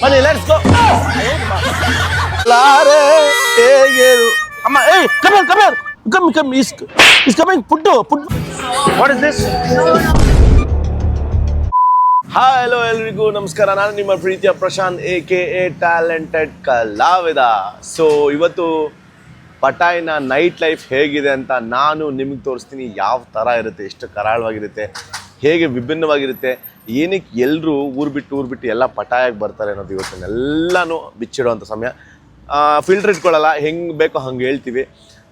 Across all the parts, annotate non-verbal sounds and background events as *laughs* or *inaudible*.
ಬನ್ನಿ let's go ಲಾರೆ ಹೇಗೇರು ಅಮ್ಮ, ಏಯ್ come come come come is is coming food food what is this hi hello ಎಲ್ರಿಗೂ. ನಮಸ್ಕಾರ. ನಾನು ನಿಮ್ಮ ಪ್ರೀತಿಯ Prashanth A K A talented ಕಲಾವಿದ. ಸೊ ಇವತ್ತು ಪಟಾಯಿನ ನೈಟ್ ಲೈಫ್ ಹೇಗಿದೆ ಅಂತ ನಾನು ನಿಮಗೆ ತೋರಿಸ್ತೀನಿ. ಯಾವ ಥರ ಇರುತ್ತೆ? ಎಷ್ಟು ಕರಾಳವಾಗಿರುತ್ತೆ? ಹೇಗೆ ವಿಭಿನ್ನವಾಗಿರುತ್ತೆ? ಏನಕ್ಕೆ ಎಲ್ಲರೂ ಊರು ಬಿಟ್ಟು ಊರು ಬಿಟ್ಟು ಎಲ್ಲ ಪಟಾಯಾಗಿ ಬರ್ತಾರೆ ಅನ್ನೋದು ಇವತ್ತನ್ನೆಲ್ಲನೂ ಬಿಚ್ಚಿಡುವಂಥ ಸಮಯ. ಫಿಲ್ಟರ್ ಇಟ್ಕೊಳ್ಳಲ್ಲ ಹೆಂಗೆ ಬೇಕೋ ಹಂಗೆ ಹೇಳ್ತೀವಿ.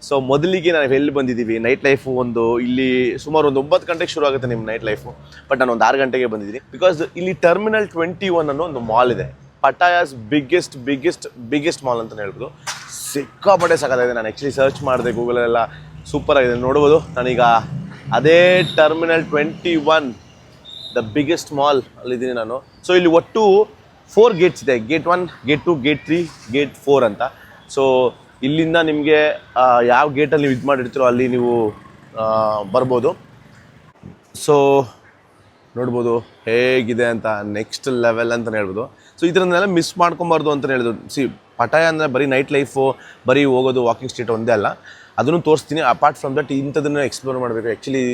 ಸೊ ಮೊದಲಿಗೆ ನಾವು ಎಲ್ಲಿ ಬಂದಿದ್ದೀವಿ ನೈಟ್ ಲೈಫು ಒಂದು ಇಲ್ಲಿ ಸುಮಾರು ಒಂದು ಒಂಬತ್ತು ಗಂಟೆಗೆ ಶುರು ಆಗುತ್ತೆ ನಿಮ್ಮ ನೈಟ್ ಲೈಫು ಬಟ್ ನಾನು ಒಂದು ಆರು ಗಂಟೆಗೆ ಬಂದಿದ್ದೀನಿ ಬಿಕಾಸ್ ಇಲ್ಲಿ ಟರ್ಮಿನಲ್ ಟ್ವೆಂಟಿ ಒನ್ ಅನ್ನೋ ಒಂದು ಮಾಲ್ ಇದೆ. Pattaya's biggest biggest biggest mall ಅಂತಲೇ ಹೇಳ್ಬೋದು. ಸಿಕ್ಕಾಪಟ್ಟೆ ಸಾಕಾಗಿದೆ. ನಾನು ಆ್ಯಕ್ಚುಲಿ ಸರ್ಚ್ ಮಾಡಿದೆ ಗೂಗಲಲ್ಲೆಲ್ಲ ಸೂಪರ್ ಆಗಿದೆ. ನೋಡ್ಬೋದು. ನಾನೀಗ ಅದೇ terminal twenty one the biggest mall ಅಲ್ಲಿದ್ದೀನಿ ನಾನು. ಸೊ ಇಲ್ಲಿ ಒಟ್ಟು ಫೋರ್ ಗೇಟ್ಸ್ ಇದೆ. Gate one gate two gate three gate four ಅಂತ. ಸೊ ಇಲ್ಲಿಂದ ನಿಮಗೆ ಯಾವ ಗೇಟಲ್ಲಿ ನೀವು ಇದು ಮಾಡಿರ್ತೀರೋ ಅಲ್ಲಿ ನೀವು ಬರ್ಬೋದು. ಸೊ ನೋಡ್ಬೋದು ಹೇಗಿದೆ ಅಂತ ನೆಕ್ಸ್ಟ್ ಲೆವೆಲ್ ಅಂತಲೇ ಹೇಳ್ಬೋದು. ಸೊ ಇದರನ್ನೆಲ್ಲ ಮಿಸ್ ಮಾಡ್ಕೊಬಾರ್ದು ಅಂತಲೇ ಹೇಳಿದ್ರು ಸಿ ಪಟಾಯ ಅಂದರೆ ಬರೀ ನೈಟ್ ಲೈಫು ಬರೀ ಹೋಗೋದು ವಾಕಿಂಗ್ ಸ್ಟ್ರೀಟ್ ಒಂದೇ ಅಲ್ಲ. ಅದನ್ನು ತೋರಿಸ್ತೀನಿ. ಅಪಾರ್ಟ್ ಫ್ರಮ್ ದಟ್ ಇಂಥದನ್ನು ಎಕ್ಸ್ಪ್ಲೋರ್ ಮಾಡಬೇಕು. ಆ್ಯಕ್ಚುಲಿ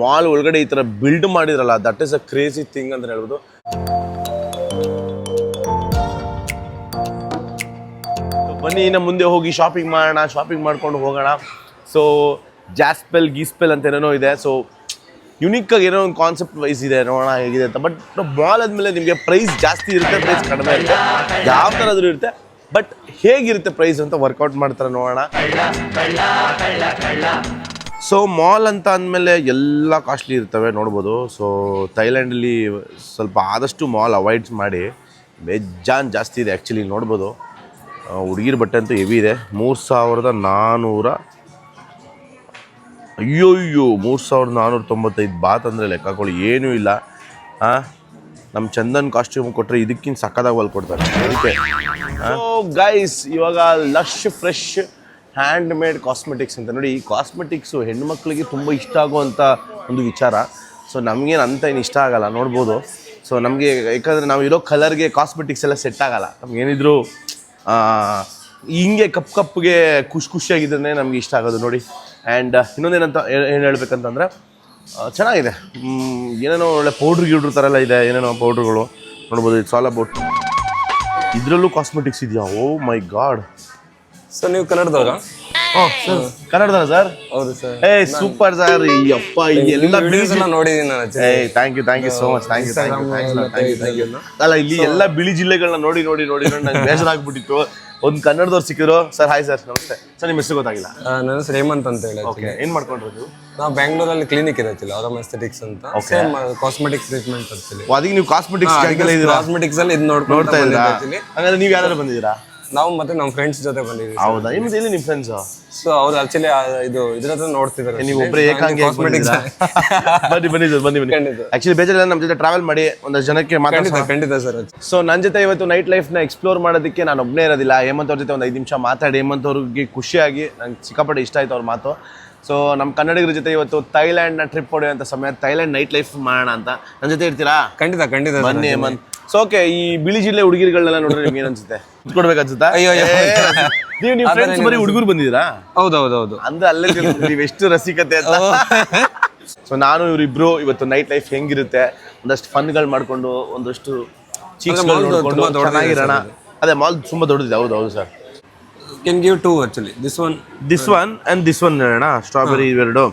ಮಾಲ್ ಒಳಗಡೆ ಈ ಥರ ಬಿಲ್ಡ್ ಮಾಡಿದ್ರಲ್ಲ that is a crazy thing ಅಂತ ಹೇಳ್ಬೋದು. ಬನ್ನಿ, ಇನ್ನು ಮುಂದೆ ಹೋಗಿ ಶಾಪಿಂಗ್ ಮಾಡೋಣ ಶಾಪಿಂಗ್ ಮಾಡ್ಕೊಂಡು ಹೋಗೋಣ. ಸೊ ಜಾಸ್ಪೆಲ್ ಗೀಸ್ಪೆಲ್ ಅಂತ ಏನೇನೋ ಇದೆ. ಸೊ ಯುನಿಕಾಗಿ ಏನೋ ಒಂದು ಕಾನ್ಸೆಪ್ಟ್ ವೈಸ್ ಇದೆ, ನೋಡೋಣ ಹೇಗಿದೆ ಅಂತ. ಬಟ್ ಮಾಲ್ ಆದಮೇಲೆ ನಿಮಗೆ ಪ್ರೈಸ್ ಜಾಸ್ತಿ ಇರುತ್ತೆ ಪ್ರೈಸ್ ಕಡಿಮೆ ಇರುತ್ತೆ. ಯಾವ ಥರದ್ರೂ ಇರುತ್ತೆ. ಬಟ್ ಹೇಗಿರುತ್ತೆ ಪ್ರೈಸ್ ಅಂತ ವರ್ಕೌಟ್ ಮಾಡ್ತಾರೆ ನೋಡೋಣ. ಸೊ ಮಾಲ್ ಅಂತ ಅಂದಮೇಲೆ ಎಲ್ಲ ಕಾಸ್ಟ್ಲಿ ಇರ್ತವೆ, ನೋಡ್ಬೋದು. ಸೊ ಥೈಲ್ಯಾಂಡಲ್ಲಿ ಸ್ವಲ್ಪ ಆದಷ್ಟು ಮಾಲ್ ಅವಾಯ್ಡ್ ಮಾಡಿ. ಬೆಜ್ಜಾನ್ ಜಾಸ್ತಿ ಇದೆ ಆ್ಯಕ್ಚುಲಿ ನೋಡ್ಬೋದು. ಹುಡುಗಿರ ಬಟ್ಟೆ ಅಂತೂ ಹೆವಿ ಇದೆ. ಮೂರು ಸಾವಿರದ ನಾನ್ನೂರ ಅಯ್ಯೋ ಅಯ್ಯೋ ಮೂರು ಸಾವಿರದ ನಾನ್ನೂರ ತೊಂಬತ್ತೈದು ಬಾತ್ ಅಂದರೆ ಲೆಕ್ಕಗಳು ಏನೂ ಇಲ್ಲ. ಹಾಂ ನಮ್ಮ ಚಂದನ್ ಕಾಸ್ಟ್ಯೂಮ್ ಕೊಟ್ಟರೆ ಇದಕ್ಕಿಂತ ಸಕ್ಕದಾಗಿ ಹೊಲ್ಕೊಡ್ತಾರೆ ಅದಕ್ಕೆ ಗೈಸ್ ಇವಾಗ Lush fresh hand made cosmetics ಅಂತ ನೋಡಿ, ಈ ಕಾಸ್ಮೆಟಿಕ್ಸು ಹೆಣ್ಮಕ್ಳಿಗೆ ತುಂಬ ಇಷ್ಟ ಆಗುವಂಥ ಒಂದು ವಿಚಾರ. ಸೊ ನಮಗೇನು ಅಂತ ಏನು ಇಷ್ಟ ಆಗಲ್ಲ, ನೋಡ್ಬೋದು. ಸೊ ನಮಗೆ ಯಾಕಂದರೆ ನಾವು ಇರೋ ಕಲರ್ಗೆ ಕಾಸ್ಮೆಟಿಕ್ಸ್ ಎಲ್ಲ ಸೆಟ್ ಆಗಲ್ಲ. ನಮ್ಗೇನಿದ್ರು ಹಿಂಗೆ ಕಪ್ ಕಪ್ಗೆ ಖುಷಿ ಖುಷಿಯಾಗಿದ್ದರೆ ನಮಗೆ ಇಷ್ಟ ಆಗೋದು ನೋಡಿ. ಆ್ಯಂಡ್ ಇನ್ನೊಂದೇನಂತ ಏನು ಹೇಳ್ಬೇಕಂತಂದರೆ ಚೆನ್ನಾಗಿದೆ. ಏನೇನೋ ಒಳ್ಳೆ ಪೌಡ್ರ್ ಗಿಡ್ರ್ ಥರ ಎಲ್ಲ ಇದೆ, ಏನೇನೋ ಪೌಡ್ರ್ಗಳು ನೋಡ್ಬೋದು ಇಟ್ಸ್ ಆಲ್ ಅಬೌಟ್ ಇದರಲ್ಲೂ ಕಾಸ್ಮೆಟಿಕ್ಸ್ ಇದೆಯಾ? ಓ ಮೈ ಗಾಡ್ ಸರ್ ನೀವು ಕನ್ನಡದವ್ರ? ಕನ್ನಡದ ಸರ್. ಹೌದು ಸರ್. ಏ ಸೂಪರ್ ಸರ್. ಅಪ್ಪ ಎಲ್ಲ ನೋಡಿದೀನಿ ನಾನು ಏ thank you thank you so much thank you thank you thank you thank you ಅಲ್ಲ ಇಲ್ಲಿ ಎಲ್ಲ ಬಿಳಿ ಜಿಲ್ಲೆಗಳನ್ನ ನೋಡಿ ನೋಡಿ ನೋಡಿ ನೋಡಿ ನಂಗೆ ಬೇಸರ ಆಗ್ಬಿಟ್ಟಿತ್ತು. ಒಂದು ಕನ್ನಡದವ್ರು ಸಿಕ್ಕಿದ್ರು. ಸರ್ ಹಾಯ್ ಸರ್ ನಮಸ್ತೆ. ಸರ್ ನಿಮ್ಮ ಹೆಸರು ಗೊತ್ತಾಗಿಲ್ಲ? ನನ್ನ ಹೆಸರು ಹೇಮಂತ್ ಅಂತ ಹೇಳಿ ಓಕೆ ಏನು ಮಾಡ್ಕೊಂಡಿರೋದು? ನಾವು ಬ್ಯಾಂಗ್ಳೂರಲ್ಲಿ ಕ್ಲಿನಿಕ್ ಇದೆ ಅವರಮ್ ಎಸ್ಥೆಟಿಕ್ಸ್ ಅಂತ. ಸೇಮ್ ಕಾಸ್ಮೆಟಿಕ್ಸ್ ಟ್ರೀಟ್ಮೆಂಟ್ ಅದಕ್ಕೆ ನೀವು ಕಾಸ್ಮೆಟಿಕ್ಸ್ ಕಾಸ್ಮೆಟಿಕ್ಸ್ ಅಲ್ಲಿ ಇದು ನೋಡ್ತಾ ಇದ್ದೀರಾ? ಹಂಗಾದ್ರೆ ನೀವು ಯಾರು ಬಂದಿದ್ದೀರಾ? ನಾವು ಮತ್ತೆ ನಮ್ಮ ಫ್ರೆಂಡ್ಸ್ ಜೊತೆ ಬಂದಿದ್ದೀವಿ ಹೌದಾ? ನಿಮ್ದು ಎಲ್ಲಿ ನಿಮ್ಮ ಫ್ರೆಂಡ್ಸ್ ಸೊ ಅವ್ರು ಆಕ್ಚುಲಿ ಇದು ಇದ್ರ ಹತ್ರ ನೋಡ್ತಿದ್ದಾರೆ ನೀವು ಒಬ್ಬರೇ ಏಕಾಂಗಿ ಕಾಸ್ಮೆಟಿಕ್ಸ್ *laughs* ಬನ್ನಿ ಬನ್ನಿ ಬನ್ನಿ ಬನ್ನಿ. ಖಂಡಿತ. ಆಕ್ಚುಲಿ ಬೇಜಾರಿಲ್ಲ ನಮ್ಮ ಜೊತೆ ಟ್ರಾವೆಲ್ ಮಾಡಿ ಒಂದಷ್ಟು ಜನಕ್ಕೆ ಖಂಡಿತ ಮಾತಾಡ್ಸೋಣ. ಖಂಡಿತ ಸರ್. ಸೊ ನನ್ನ ಜೊತೆ ಇವತ್ತು ನೈಟ್ ಲೈಫ್ನ ಎಕ್ಸ್ಪ್ಲೋರ್ ಮಾಡೋದಕ್ಕೆ ನಾನು ಒಬ್ಬನೇ ಇರೋದಿಲ್ಲ. ಹೇಮಂತ್ ಅವ್ರ ಜೊತೆ ಒಂದು ಐದು ನಿಮಿಷ ಮಾತಾಡಿ. ಹೇಮಂತ್ ಅವ್ರಿಗೆ ಖುಷಿಯಾಗಿ ನಂಗೆ ಸಿಕ್ಕಾಪಟ್ಟೆ ಇಷ್ಟ ಆಯ್ತು ಅವ್ರ ಮಾತು. ಸೊ ನಮ್ಮ ಕನ್ನಡಿಗರ ಜೊತೆ ಇವತ್ತು ಥೈಲ್ಯಾಂಡ್ನ ಟ್ರಿಪ್ ಹೊಡೆಯುವಂಥ ಸಮಯ ಥೈಲ್ಯಾಂಡ್ ನೈಟ್ ಲೈಫ್ ಮಾಡೋಣ ಅಂತ. ನನ್ನ ಜೊತೆ ಇರ್ತೀರಾ? ಖಂಡಿತ ಖಂಡಿತ ಬನ್ನಿ ಹೇಮಂತ್. ಸೊ ಓಕೆ ಈ ಬಿಳಿ ಜಿಲ್ಲೆ ಹುಡುಗಿರುಗಳನ್ನೆಲ್ಲ ನೋಡಿದ್ರೆ ನಿಮ್ಗೆ ಏನು ಅನ್ಸುತ್ತೆ? ಕೊಡ್ಬೇಕು ಅನ್ಸುತ್ತಾ ಅಯ್ಯೋ. *laughs* ನೀವು ನೀವು ಫ್ರೆಂಡ್ಸ್ ಬರೀ ಹುಡುಗರು ಬಂದಿದ್ದೀರಾ? ಹೌದು ಹೌದು ಹೌದು ಅಂದ್ರೆ ಅಲ್ಲೇ ನೀವು ಎಷ್ಟು ರಸಿಕತೆ ಅಂತ? ಸೊ ನಾನು ಇವರಿಬ್ರು ಇವತ್ತು ನೈಟ್ ಲೈಫ್ ಹೆಂಗಿರುತ್ತೆ? ಒಂದಷ್ಟು ಫನ್ಗಳು ಮಾಡ್ಕೊಂಡು ಒಂದಷ್ಟು ಚೆನ್ನಾಗಿರೋಣ. ಅದೇ ಮಾಲ್ ತುಂಬಾ ದೊಡ್ಡದಿದೆ ಹೌದು ಹೌದು sir. Can give two actually this one this one and this one ಹೇಳೋಣ ಸ್ಟ್ರಾಬೆರಿ ಇವೆರಡು.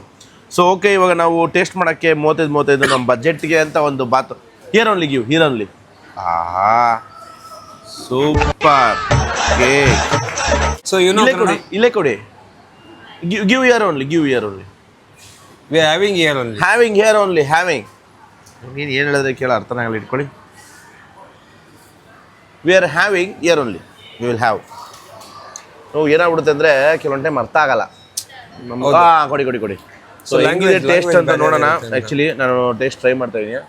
ಸೊ ಓಕೆ ಇವಾಗ ನಾವು ಟೇಸ್ಟ್ ಮಾಡೋಕ್ಕೆ ಮೂವತ್ತೈದು ಮೂವತ್ತೈದು ನಮ್ಮ ಬಜೆಟ್ಗೆ ಅಂತ ಒಂದು baht here only give here only ಆಹಾ. Super cake so you know ಇಲ್ಲೇ ಕೊಡಿ ಇಲ್ಲೇ ಕೊಡಿ. Give here only give here only we are having here only having here only having ನೀನು ಏನು ಹೇಳಿದ್ರೆ ಕೇಳ ಅರ್ಥನೇ ಆಗಲಿ ಇಟ್ಕೊಳ್ಳಿ. We are having here only we will have ನಾವು ಏನಾಗ್ಬಿಡುತ್ತೆ ಅಂದರೆ ಕೆಲವೊಂದು ಟೈಮ್ ಅರ್ಥ ಆಗಲ್ಲ. ನಮ್ಗೆ ಹಾಂ ಕೊಡಿ ಕೊಡಿ ಕೊಡಿ. ಸೊ So ಹೆಂಗಿದೆ ಟೇಸ್ಟ್ ಅಂತ ನೋಡೋಣ. ಆ್ಯಕ್ಚುಲಿ ನಾನು ಟೇಸ್ಟ್ ಟ್ರೈ ಮಾಡ್ತಾ ಇದ್ದೀನಿ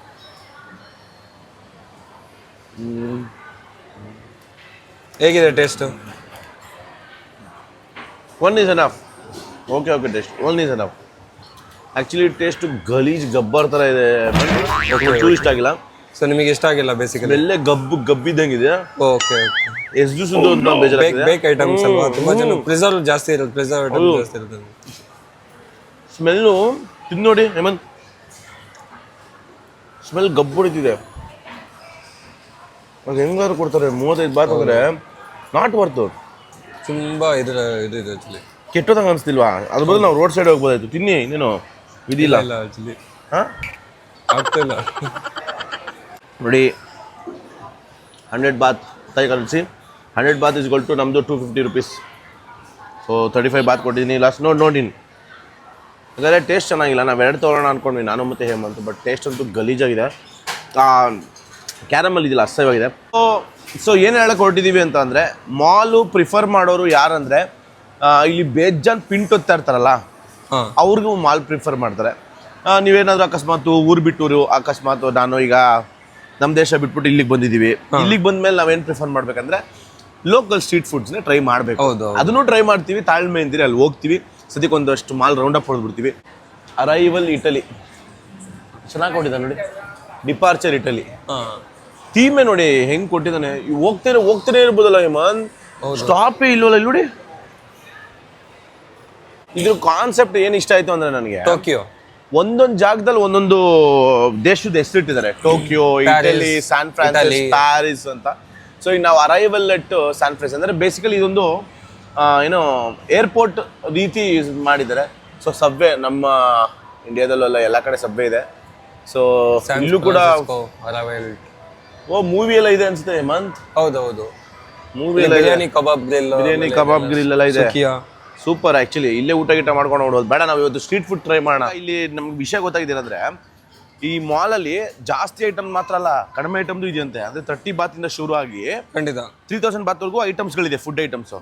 ಹೇಗಿದೆ taste one is enough okay okay taste one is enough actually taste ಗಲೀಜ್ ಗಬ್ಬರ್ ಥರ ಇದೆ. ಟೂ ಇಷ್ಟ ಆಗಿಲ್ಲ. ಸೊ ನಿಮಗೆ ಇಷ್ಟ ಆಗಿಲ್ಲ ಬೇಸಿಕಲಿ ಎಲ್ಲೇ ಗಬ್ಬು ಗಬ್ಬಿದ್ದಂಗಿದೆ. ಓಕೆ ಎಷ್ಟು ದಿವಸ ಬೇಕ್ ಐಟಮ್ಸ್ ಅಲ್ವಾ? ತುಂಬಾ ಜನ ಪ್ರಿಸರ್ವ್ ಜಾಸ್ತಿ ಇರುತ್ತೆ ಪ್ರಿಸರ್ವ್ ಐಟಮ್ ಜಾಸ್ತಿ ಇರುತ್ತೆ ಸ್ಮೆಲ್ಲು ತಿಂದು ನೋಡಿ ಹೇಮಂತ್ ಸ್ಮೆಲ್ ಗಬ್ಬು ಹೊಡಿತಿದೆ. ಅದು ಹೆಂಗಾರು ಕೊಡ್ತಾರೆ ಮೂವತ್ತೈದು ಬಾರ್ ಅಂದ್ರೆ ನಾಟ್ ವರ್ತ್ ತುಂಬ ಇದರ ಇದು ಇದೆ ಆ್ಯಕ್ಚುಲಿ ಕೆಟ್ಟೋದಂಗೆ ಅನಿಸ್ತಿಲ್ವಾ? ಅದ್ರ ಬದಲು ನಾವು ರೋಡ್ ಸೈಡ್ ಹೋಗ್ಬೋದಾಯ್ತು. ತಿನ್ನಿ ಇನ್ನೇನು? ಇದಿಲ್ಲ ಇಲ್ಲ ಆ್ಯಕ್ಚುಲಿ ಹಾಂ? ಆಗ್ತಿಲ್ಲ ನೋಡಿ ಹಂಡ್ರೆಡ್ ಬಾತ್ ತೈ ಕಳಿಸಿ ಹಂಡ್ರೆಡ್ ಬಾತ್ ಇಸ್ ಟು ನಮ್ಮದು two fifty rupees so thirty five baht ಕೊಟ್ಟಿದ್ದೀನಿ. ಲಾಸ್ಟ್ ನೋಡಿ ನೋಡಿನಿ ಹಾಗಾದರೆ ಟೇಸ್ಟ್ ಚೆನ್ನಾಗಿಲ್ಲ. ನಾವು ಎರಡು ತೊಗೊಳ್ಳೋಣ ಅಂದ್ಕೊಂಡ್ವಿ ನಾನು ಮತ್ತು ಹೇಮಂತ್ ಬಟ್ ಟೇಸ್ಟ್ ಅಂತೂ ಗಲೀಜಾಗಿದೆ. ಕ್ಯಾರಮಲ್ ಇದಿಲ್ಲ ಅಸಹ್ಯವಾಗಿದೆ. ಸೊ ಸೊ ಏನು ಹೇಳಕ್ಕೆ ಹೊರಟಿದ್ದೀವಿ ಅಂತ ಅಂದರೆ ಮಾಲು ಪ್ರಿಫರ್ ಮಾಡೋರು ಯಾರಂದರೆ ಇಲ್ಲಿ ಬೇಜಾನ್ ಪಿಂಟ್ ಓದ್ತಾ ಇರ್ತಾರಲ್ಲ ಅವ್ರಿಗೂ ಮಾಲ್ ಪ್ರಿಫರ್ ಮಾಡ್ತಾರೆ. ನೀವೇನಾದರೂ ಅಕಸ್ಮಾತ್ ಊರು ಬಿಟ್ಟೂರು ಅಕಸ್ಮಾತ್ ನಾನು ಈಗ ನಮ್ಮ ದೇಶ ಬಿಟ್ಬಿಟ್ಟು ಇಲ್ಲಿಗೆ ಬಂದಿದ್ದೀವಿ ಇಲ್ಲಿಗೆ ಬಂದ್ಮೇಲೆ ನಾವೇನು ಪ್ರಿಫರ್ ಮಾಡ್ಬೇಕಂದ್ರೆ ಲೋಕಲ್ ಸ್ಟ್ರೀಟ್ ಫುಡ್ಸ್ನ ಟ್ರೈ ಮಾಡಬೇಕು. ಹೌದು ಅದನ್ನು ಟ್ರೈ ಮಾಡ್ತೀವಿ ತಾಳ್ಮೆ ಇಂದಿರಿ ಅಲ್ಲಿ ಹೋಗ್ತೀವಿ. ಸದ್ಯಕ್ಕೆ ಒಂದಷ್ಟು ಮಾಲ್ ರೌಂಡ್ ಅಪ್ ಹೊಡೆದ್ಬಿಡ್ತೀವಿ. ಅರೈವಲ್ ಇಟಲಿ ಚೆನ್ನಾಗಿ ಕೊಟ್ಟಿದ್ದಾರೆ ನೋಡಿ. ಡಿಪಾರ್ಚರ್ ಇಟಲಿ ಹಾ. ಥೀಮೆ ನೋಡಿ ಹೆಂಗ್ ಕೊಟ್ಟಿದ್ದಾನೆ. ಇವ್ ಹೋಗ್ತೇನೆ ಹೋಗ್ತಾನೆ ಇರ್ಬೋದಲ್ಲ ಹೇಮನ್ ಸ್ಟಾಪ್ ಇಲ್ವಲ್ಲ ಇಲ್ಲಿ ನೋಡಿ. ಇದ್ರ ಕಾನ್ಸೆಪ್ಟ್ ಏನ್ ಇಷ್ಟ ಆಯ್ತು ಅಂದ್ರೆ ನನಗೆ? ಟೋಕಿಯೋ ಒಂದೊಂದು ಜಾಗದಲ್ಲಿ ಒಂದೊಂದು ದೇಶದ ಹೆಸರಿಟ್ಟಿದ್ದಾರೆ. Tokyo Italy San Francisco Paris ಅಂತ. ಸೊ ಈಗ ನಾವು ಅರೈವಲ್ ಎಟ್ ಸ್ಯಾನ್ ಫ್ರಾನ್ಸ್ ಅಂದ್ರೆ ಬೇಸಿಕಲಿ ಇದೊಂದು ಏನು ಏರ್ಪೋರ್ಟ್ ರೀತಿ ಯೂಸ್ ಮಾಡಿದ್ದಾರೆ. ಸೊ ಸಬ್ವೆ ನಮ್ಮ ಇಂಡಿಯಾದಲ್ಲೆಲ್ಲ ಎಲ್ಲ ಕಡೆ ಸಬ್ವೆ ಇದೆ. ಸೊ ಇಲ್ಲೂ ಕೂಡ ಓ ಮೂವಿ ಎಲ್ಲ ಇದೆ ಅನ್ಸುತ್ತೆ ಹೇಮಂತ್? ಹೌದೌದು. ಮೂವಿ ಎಲ್ಲ ಇದೆ. ಬಿರಿಯಾನಿ ಕಬಾಬ್ ಗ್ರಿಲ್ ಬಿರಿಯಾನಿ ಕಬಾಬ್ ಗ್ರಿಲ್ ಎಲ್ಲ ಇದೆ. ಸೂಪರ್ ಆಕ್ಚುಲಿ ಇಲ್ಲೇ ಊಟ ಗೀಟ ಮಾಡ್ಕೊಂಡು ನೋಡೋದು ಬೇಡ ನಾವು ಇವತ್ತು ಸ್ಟ್ರೀಟ್ ಫುಡ್ ಟ್ರೈ ಮಾಡೋಣ. ಇಲ್ಲಿ ನಮ್ಗೆ ವಿಷಯ ಗೊತ್ತಾಗಿದ್ದೀರಂದ್ರೆ ಈ ಮಾಲಲ್ಲಿ ಜಾಸ್ತಿ ಐಟಮ್ ಮಾತ್ರ ಅಲ್ಲ ಕಡಿಮೆ ಐಟಮ್ದು ಇದೆಯಂತೆ. ಅಂದ್ರೆ ತರ್ಟಿ ಇಂದ ಶುರು ಆಗಿ ಖಂಡಿತ. ತ್ರೀ ತೌಸಂಡ್ ಬಾತ್ವರೆಗೂ ಐಟಮ್ಸ್ಗಳಿದೆ ಫುಡ್ ಐಟಮ್ಸ್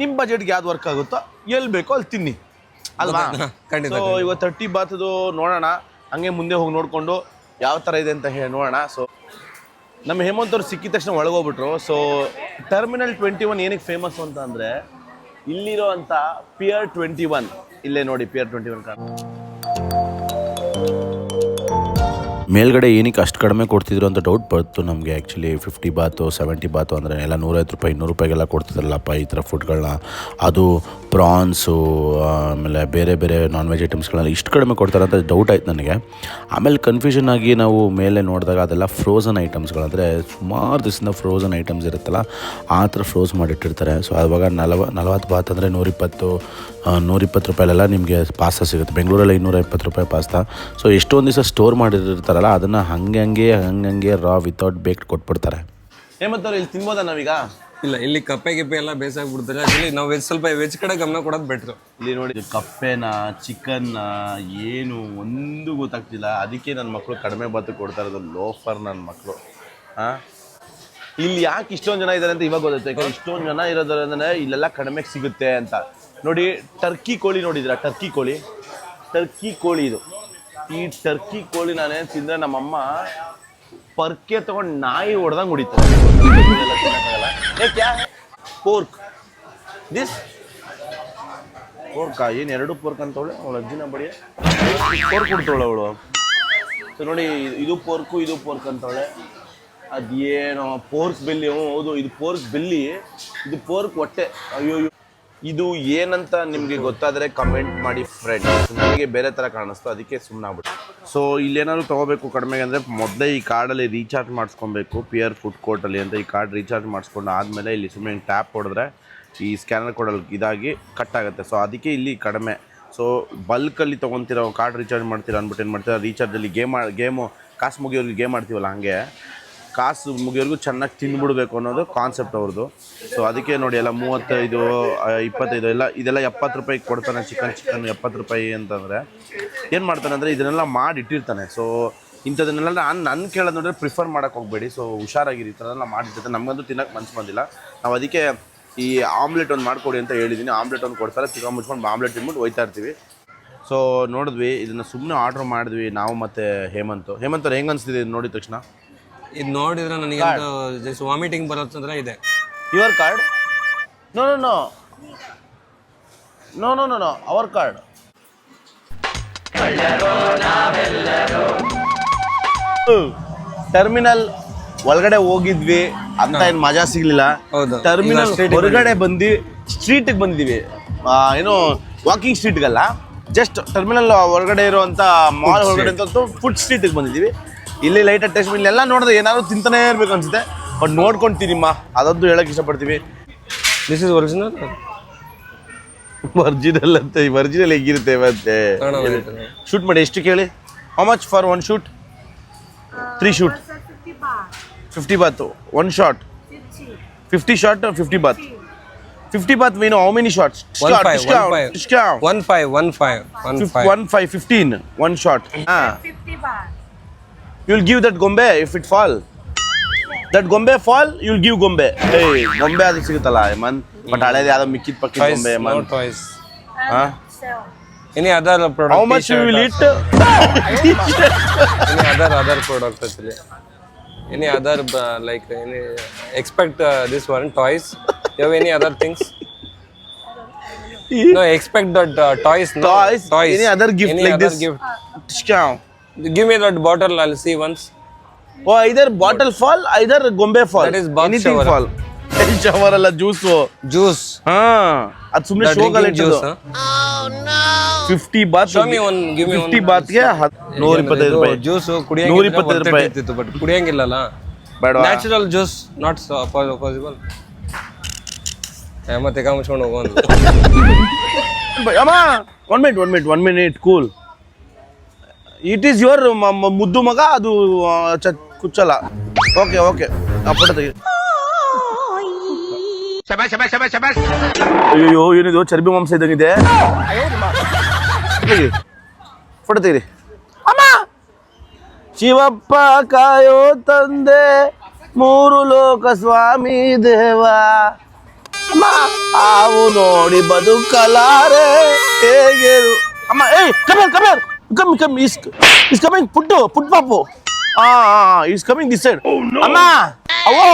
ನಿಮ್ಮ ಬಜೆಟ್ಗೆ ಯಾವ್ದು ವರ್ಕ್ ಆಗುತ್ತೋ ಎಲ್ಲಿ ಬೇಕೋ ಅಲ್ಲಿ ತಿನ್ನಿ. ಅಲ್ವಾ? *laughs* ಖಂಡಿತ ಇವಾಗ ಇವತ್ತು ತರ್ಟಿ ಬಾತ್ದು ನೋಡೋಣ ಹಂಗೆ ಮುಂದೆ ಹೋಗಿ ನೋಡಿಕೊಂಡು ಯಾವ ಥರ ಇದೆ ಅಂತ ಹೇಳಿ ನೋಡೋಣ. ಸೊ ನಮ್ಮ ಹೇಮಂತ್ ಅವ್ರು ಸಿಕ್ಕಿದ ತಕ್ಷಣ ಒಳಗೋಗ್ಬಿಟ್ರು. ಸೊ ಟರ್ಮಿನಲ್ ಟ್ವೆಂಟಿ ಒನ್ ಏನಕ್ಕೆ ಫೇಮಸ್ ಅಂತ ಅಂದರೆ, ಇಲ್ಲಿರೋ ಅಂತ ಪಿಯರ್ ಟ್ವೆಂಟಿ ಒನ್ ಇಲ್ಲೇ ನೋಡಿ ಪಿಯರ್ ಟ್ವೆಂಟಿ ಒನ್ ಕಾರ್ ಮೇಲ್ಗಡೆ ಏನಕ್ಕೆ ಅಷ್ಟು ಕಡಿಮೆ ಕೊಡ್ತಿದ್ರು ಅಂತ ಡೌಟ್ ಬಂತು ನಮಗೆ actually fifty baht seventy baht ಅಂದರೆ ಎಲ್ಲ ನೂರೈವತ್ತು ರೂಪಾಯಿ, ಇನ್ನೂರು ರೂಪಾಯಿಗೆಲ್ಲ ಕೊಡ್ತಿದ್ರಲ್ಲಪ್ಪ ಈ ಥರ ಫುಡ್ಗಳನ್ನ ಅದು ಪ್ರಾನ್ಸು, ಆಮೇಲೆ ಬೇರೆ ಬೇರೆ ನಾನ್ ವೆಜ್ ಐಟಮ್ಸ್ಗಳೆಲ್ಲ ಇಷ್ಟು ಕಡಿಮೆ ಕೊಡ್ತಾರೆ ಅಂತ ಡೌಟ್ ಆಯ್ತು ನನಗೆ. ಆಮೇಲೆ ಕನ್ಫ್ಯೂಷನ್ ಆಗಿ ನಾವು ಮೇಲೆ ನೋಡಿದಾಗ ಅದೆಲ್ಲ ಫ್ರೋಝನ್ ಐಟಮ್ಸ್ಗಳು ಅಂದರೆ ಸುಮಾರು ದಿವಸದಿಂದ ಫ್ರೋಝನ್ ಐಟಮ್ಸ್ ಇರುತ್ತಲ್ಲ, ಆ ಥರ ಫ್ರೋಸ್ ಮಾಡಿಟ್ಟಿರ್ತಾರೆ. ಸೊ ಆವಾಗ ನಲವ, ನಲವತ್ತು ಬಾತ್ ಅಂದರೆ ನೂರಿಪ್ಪತ್ತು ನೂರಿಪ್ಪತ್ತು ರೂಪಾಯಲ್ಲೆಲ್ಲ ನಿಮಗೆ ಪಾಸ್ತಾ ಸಿಗುತ್ತೆ. ಬೆಂಗಳೂರಲ್ಲಿ ಇನ್ನೂರ ಇಪ್ಪತ್ತು ರೂಪಾಯಿ ಪಾಸ್ತಾ ಸೊ ಎಷ್ಟೊಂದು ದಿವಸ ಸ್ಟೋರ್ ಮಾಡಿರ್ತಾರಲ್ಲ ಅದನ್ನು ಹಂಗೆ ಹಂಗೆ ಹಂಗೆ ರಾ ವಿತೌಟ್ ಬೇಕ್ಡ್ ಕೊಟ್ಬಿಡ್ತಾರೆ. ಹೇಮಂತ್ ಅವ್ರು, ಇಲ್ಲಿ ತಿನ್ಬೋದಾ ನಾವೀಗ? ಇಲ್ಲ, ಇಲ್ಲಿ ಕಪ್ಪೆ ಗಿಪ್ಪೆ ಎಲ್ಲ ಬೇಸಾಗ್ಬಿಡ್ತಾರೆ ಆಕ್ಚುಲಿ ನಾವು ವೆಜ್ ಸ್ವಲ್ಪ ವೆಜ್ ಕಡೆ ಗಮನ ಕೊಡೋದು ಬೆಟ್ರು ಇಲ್ಲಿ ನೋಡಿ ಕಪ್ಪೆನ, ಚಿಕನ್ನ, ಏನು ಒಂದು ಗೊತ್ತಾಗ್ತಿಲ್ಲ. ಅದಕ್ಕೆ ನನ್ನ ಮಕ್ಕಳು ಕಡಿಮೆ ಬಾತು ಕೊಡ್ತಾ ಇರೋದು ಲೋಫರ್ ನನ್ನ ಮಕ್ಕಳು ಹಾಂ? ಇಲ್ಲಿ ಯಾಕೆ ಇಷ್ಟೊಂದು ಜನ ಇದ್ದಾರೆ ಅಂತ ಇವಾಗ ಗೊತ್ತಾಯ್ತು. ಯಾಕಂದ್ರೆ ಇಷ್ಟೊಂದು ಜನ ಇರೋದ್ರಿಂದ ಇಲ್ಲೆಲ್ಲ ಕಡಿಮೆಗೆ ಸಿಗುತ್ತೆ ಅಂತ. ನೋಡಿ ಟರ್ಕಿ ಕೋಳಿ ನೋಡಿದ್ರ ಟರ್ಕಿ ಕೋಳಿ. ಟರ್ಕಿ ಕೋಳಿ ಇದು. ಈ ಟರ್ಕಿ ಕೋಳಿ ನಾನೇನು ತಿಂದರೆ ನಮ್ಮಮ್ಮ ಪರ್ಕೆ ತಗೊಂಡು ನಾಯಿ ಹೊಡೆದಂಗ್ ಹೊಡಿತಾರೆ. ಪೋರ್ಕ್. ದಿಸ್? ಪೋರ್ಕ? ಏನು ಎರಡು ಪೋರ್ಕ್ ಅಂತವಳೆ ಅವಳ? ಅಜ್ಜಿನ ಬಡಿಯ ಪೋರ್ಕ್ ಕೊಡ್ತಾವಳೆ ಅವಳು. ನೋಡಿ, ಇದು- ಪೋರ್ಕು, ಇದು ಪೋರ್ಕ್ ಅಂತವಳೆ ಅದೇನೋ ಪೋರ್ಕ್ ಬೆಲ್ಲಿ ಹ್ಞೂ ಹೌದು, ಇದು ಪೋರ್ಕ್ ಬೆಲ್ಲಿ. ಇದು ಪೋರ್ಕ್ ಹೊಟ್ಟೆ. ಅಯ್ಯೋ. ಇದು ಏನಂತ ನಿಮಗೆ ಗೊತ್ತಾದರೆ ಕಮೆಂಟ್ ಮಾಡಿ ಫ್ರೆಂಡ್ ನನಗೆ ಬೇರೆ ಥರ ಕಾಣಿಸ್ತು, ಅದಕ್ಕೆ ಸುಮ್ಮನೆ ಆಗ್ಬಿಟ್ಟು. ಸೊ ಇಲ್ಲೇನಾದ್ರು ತೊಗೋಬೇಕು ಕಡಿಮೆಗೆ ಅಂದರೆ ಮೊದಲೇ ಈ ಕಾರ್ಡಲ್ಲಿ ರೀಚಾರ್ಜ್ ಮಾಡಿಸ್ಕೊಬೇಕು ಪಿಯರ್ ಫುಡ್ ಕೋರ್ಟಲ್ಲಿ ಅಂತ ಈ ಕಾರ್ಡ್ ರೀಚಾರ್ಜ್ ಮಾಡಿಸ್ಕೊಂಡು ಆದಮೇಲೆ ಇಲ್ಲಿ ಸುಮ್ಮನೆ ಟ್ಯಾಪ್ ಹೊಡೆದ್ರೆ ಈ ಸ್ಕ್ಯಾನರ್ ಕೊಡಲ್ಲಿ ಇದಾಗಿ ಕಟ್ ಆಗುತ್ತೆ. ಸೊ ಅದಕ್ಕೆ ಇಲ್ಲಿ ಕಡಿಮೆ. ಸೊ ಬಲ್ಕಲ್ಲಿ ತೊಗೊತಿರೋ ಕಾರ್ಡ್ ರೀಚಾರ್ಜ್ ಮಾಡ್ತೀರಾ ಅಂದ್ಬಿಟ್ಟು ಏನು ಮಾಡ್ತೀರಾ? ರೀಚಾರ್ಜಲ್ಲಿ ಗೇಮ್ ಗೇಮು ಕಾಸು ಮುಗಿಯೋರಿಗೆ ಗೇಮ್ ಆಡ್ತೀವಲ್ಲ ಹಾಗೆ. ಕಾಸು ಮುಗಿಯೋರ್ಗು ಚೆನ್ನಾಗಿ ತಿಂದ್ಬಿಡ್ಬೇಕು ಅನ್ನೋದು ಕಾನ್ಸೆಪ್ಟ್ ಅವ್ರದ್ದು ಸೊ ಅದಕ್ಕೆ ನೋಡಿ ಎಲ್ಲ ಮೂವತ್ತೈದು ಇಪ್ಪತ್ತೈದು ಎಲ್ಲ, ಇದೆಲ್ಲ ಎಪ್ಪತ್ತು ರೂಪಾಯಿಗೆ ಕೊಡ್ತಾನೆ ಚಿಕನ್ ಚಿಕನ್ ಎಪ್ಪತ್ತು ರೂಪಾಯಿ ಅಂತಂದರೆ. ಏನು ಮಾಡ್ತಾನೆ ಅಂದರೆ ಇದನ್ನೆಲ್ಲ ಮಾಡಿ ಇಟ್ಟಿರ್ತಾನೆ. ಸೊ ಇಂಥದನ್ನೆಲ್ಲ ನಾನು ನನ್ನ ಕೇಳೋದು ನೋಡಿದ್ರೆ ಪ್ರಿಫರ್ ಮಾಡೋಕೆ ಹೋಗಬೇಡಿ. ಸೊ ಹುಷಾರಾಗಿರಿ, ಈ ಥರನೆಲ್ಲ ಮಾಡಿರ್ತೈತೆ ನಮಗಂತೂ ತಿನ್ನಕ್ಕೆ ಮನ್ಸು ಬಂದಿಲ್ಲ. ನಾವು ಅದಕ್ಕೆ ಈ ಆಮ್ಲೆಟ್ ಒಂದು ಮಾಡಿಕೊಡಿ ಅಂತ ಹೇಳಿದ್ದೀನಿ ಆಮ್ಲೆಟ್ ಒಂದು ಕೊಡ್ತಾರೆ. ಚಿಕನ್ ಮುಚ್ಕೊಂಡು ಆಮ್ಲೆಟ್ ತಿಂದ್ಬಿಟ್ಟು ಹೋಯ್ತಾ ಇರ್ತೀವಿ. ಸೊ ನೋಡಿದ್ವಿ. ಇದನ್ನು ಸುಮ್ಮನೆ ಆರ್ಡ್ರ್ ಮಾಡಿದ್ವಿ. ನಾವು ಮತ್ತು ಹೇಮಂತು. ಹೇಮಂತ್ ಅವ್ರು ಹೆಂಗೆ ಅನಿಸ್ತಿದೆ ನೋಡಿದ ತಕ್ಷಣ? ಇದು ನೋಡಿದ್ರೆ ನನಗೆ ಜಸ್ಟ್ ವಾಮಿಟಿಂಗ್ ಬರೋದ್ರ ಇದೆ. Your card no no no no no no no our card terminal ಒಳಗಡೆ ಹೋಗಿದ್ವಿ ಅಂತ ಏನ್ ಮಜಾ ಸಿಗ್ಲಿಲ್ಲ. ಟರ್ಮಿನಲ್ ಹೊರಗಡೆ ಬಂದು ಸ್ಟ್ರೀಟ್ ಬಂದಿದ್ವಿ. ಏನು ವಾಕಿಂಗ್ ಸ್ಟ್ರೀಟ್ಗಲ್ಲ ಜಸ್ಟ್ ಟರ್ಮಿನಲ್ ಹೊರಗಡೆ ಇರುವಂತ ಮಾಲ್ ಹೊರಗಡೆ ಅಂತ ಫುಡ್ ಸ್ಟ್ರೀಟ್ ಬಂದಿದ್ದೀವಿ ಇಲ್ಲಿ ಲೈಟ್ ಟೆಸ್ಟ್ ಎಲ್ಲ ನೋಡಿದ್ರೆ ಏನಾದ್ರು ತಿಂತಾನೆ ಇರ್ಬೇಕು ಅನ್ಸುತ್ತೆ. ಬಟ್ ನೋಡ್ಕೊಂತೀನಿಮ್ಮ ಅದೊಂದು ಹೇಳಕ್ ಇಷ್ಟಪಡ್ತೀವಿ. ದಿಸ್ ಇಸ್ ಒರಿಜಿನಲ್ ಒರಿಜಿನಲ್ ಅಂತ ಒರಿಜಿನಲ್ ಹೇಗಿರುತ್ತೆ ಮತ್ತೆ? ಶೂಟ್ ಮಾಡಿ ಎಷ್ಟು ಕೇಳಿ? How much for one shoot three shoot fifty baht one shot fifty shot fifty baht fifty baht ಮೀನು how many shots one five one five one five one five one five fifteen one shot ಹಾ you will give that ಗೊಂಬೆ if it fall that ಗೊಂಬೆ fall you will give ಗೊಂಬೆ ಏಯ್ ಗೊಂಬೆ ಅದು ಸಿಗುತ್ತಲ್ಲ Mann but ಹಳೇದು ಯಾವ್ದೋ ಮಿಕ್ಕಿದ ಪಕ್ಕಿದ ಟಾಯ್ಸ್ ಗೊಂಬೆ ನೋ ಮನ್ ಟಾಯ್ಸ್ ಹಾ any other product how much you will it any other other product actually any other uh, like any expect uh, this one toys you have any other things no expect that uh, toys no Toys? toys Any other gift any like other this? gift Discount. Give me that bottle i'll see once. Oh either bottle fall either ಗೊಂಬೆ fall That is bath anything shower. Fall shower ಅಲ್ಲ juice juice. ಹಾ ಅದು ಸುಮ್ಮನೆ the ಶೋಗಲ್ drinking juice huh? Fifty baht show me one give me fifty one ಬಾತ್ಗೆ ನೂರ ಇಪ್ಪತ್ತೈದು ರೂಪಾಯಿ ಜ್ಯೂಸ್ ನೂರ ಇಪ್ಪತ್ತೈದು ರೂಪಾಯಿ. ಕುಡಿಯಂಗಿಲ್ಲ ಬಟ್ ಕುಡಿಯಂಗಿಲ್ಲಲ್ಲ ಬೇಡ ನ್ಯಾಚುರಲ್ ಜ್ಯೂಸ್ ನಾಟ್ ಪಾಸಿಬಲ್ ಮತ್ತೆ ಕಾ ಮುಚ್ಕೊಂಡು ಹೋಗೋದು ಅಮ್ಮ one minute one minute one minute cool it is your ಮುದ್ದು ಮಗ ಅದು ಕುಚ್ಚಲ ಚ- ಕುಚ್ಚಲ್ಲ ಓಕೆ ಓಕೆ ಆ ಫೋಟೋ ತೆಗಿ. ಅಯ್ಯೋ ಏನಿದು? ಚರ್ಬಿ ಮಾಂಸ ಇದ್ದಂಗಿದೆ? ತೆಗಿ. ಫೋಟೋ ತೆಗಿರಿ. ಅಮ್ಮ! ಶಿವಪ್ಪ ಕಾಯೋ ತಂದೆ ಮೂರು ಲೋಕ ಸ್ವಾಮಿ ದೇವ. ಅಮ್ಮ! ಆವು ನೋಡಿ ಬದುಕಲಾರೆ ಹೇಗೆ ಅಮ್ಮ ಏಯ್ come here come come come is is coming ಪುಟ್ಟು ಪುಟ್ ಪಾಪು ಆ ಇಸ್ ಕಮಿಂಗ್ ದಿಸ್ ಸೈಡ್ ಅಮ್ಮ ಅವೋ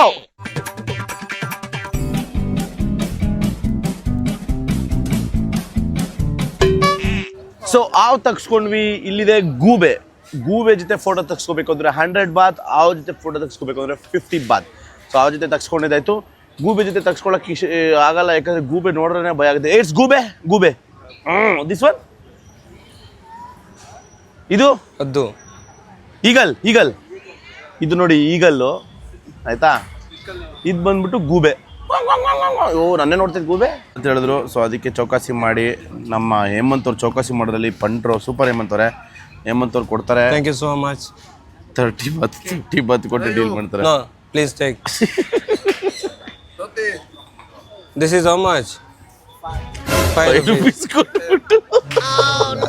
ಸೊ ಆವ್ ತಗ್ಸ್ಕೊಂಡ್ವಿ ಇಲ್ಲಿದೆ ಗೂಬೆ ಗೂಬೆ ಜೊತೆ ಫೋಟೋ ತಗ್ಸ್ಕೋಬೇಕು ಅಂದ್ರೆ ಹಂಡ್ರೆಡ್ ಬಾತ್ ಆವ್ ಜೊತೆ ಫೋಟೋ ತಗ್ಸ್ಕೋಬೇಕು ಅಂದ್ರೆ ಫಿಫ್ಟಿ ಬಾತ್ ಸೊ ಆವ್ ಜೊತೆ ತಗ್ಸ್ಕೊಂಡಿದ್ದಾಯ್ತು ಗೂಬೆ ಜೊತೆ ತಗ್ಸ್ಕೊಳಕ್ ಇಶ ಆಗಲ್ಲ ಯಾಕಂದ್ರೆ ಗೂಬೆ ನೋಡ್ರೆ ಭಯ ಆಗುತ್ತೆ ಏಟ್ಸ್ ಗೂಬೆ ಗೂಬೆ ದಿಸ್ ಒನ್ ಇದು? ಅದು. Eagle eagle. ಇದು ನೋಡಿ ಈಗಲ್ಲು. ಆಯ್ತಾ? ಇದು ಬಂದ್ಬಿಟ್ಟು ಗೂಬೆ. ಓ ನನ್ನೇ ನೋಡ್ತಿದ್ ಗೂಬೆ? ಅಂತ ಹೇಳಿದ್ರು. ಸೊ ಅದಕ್ಕೆ ಚೌಕಾಸಿ ಮಾಡಿ ನಮ್ಮ ಹೇಮಂತ್ ಅವ್ರು ಚೌಕಾಸಿ ಮಾಡೋದ್ರಲ್ಲಿ ಪಂಟ್ರು ಸೂಪರ್ ಹೇಮಂತ್ ಅವರೇ. ಹೇಮಂತ್ ಅವ್ರು ಕೊಡ್ತಾರೆ. Thank you so much thirty baht thirty baht ಕೊಟ್ಟು ಡೀಲ್ ಮಾಡ್ತಾರೆ. Please take this is is much five rupees ಕೊಟ್ಬಿಟ್ಟು.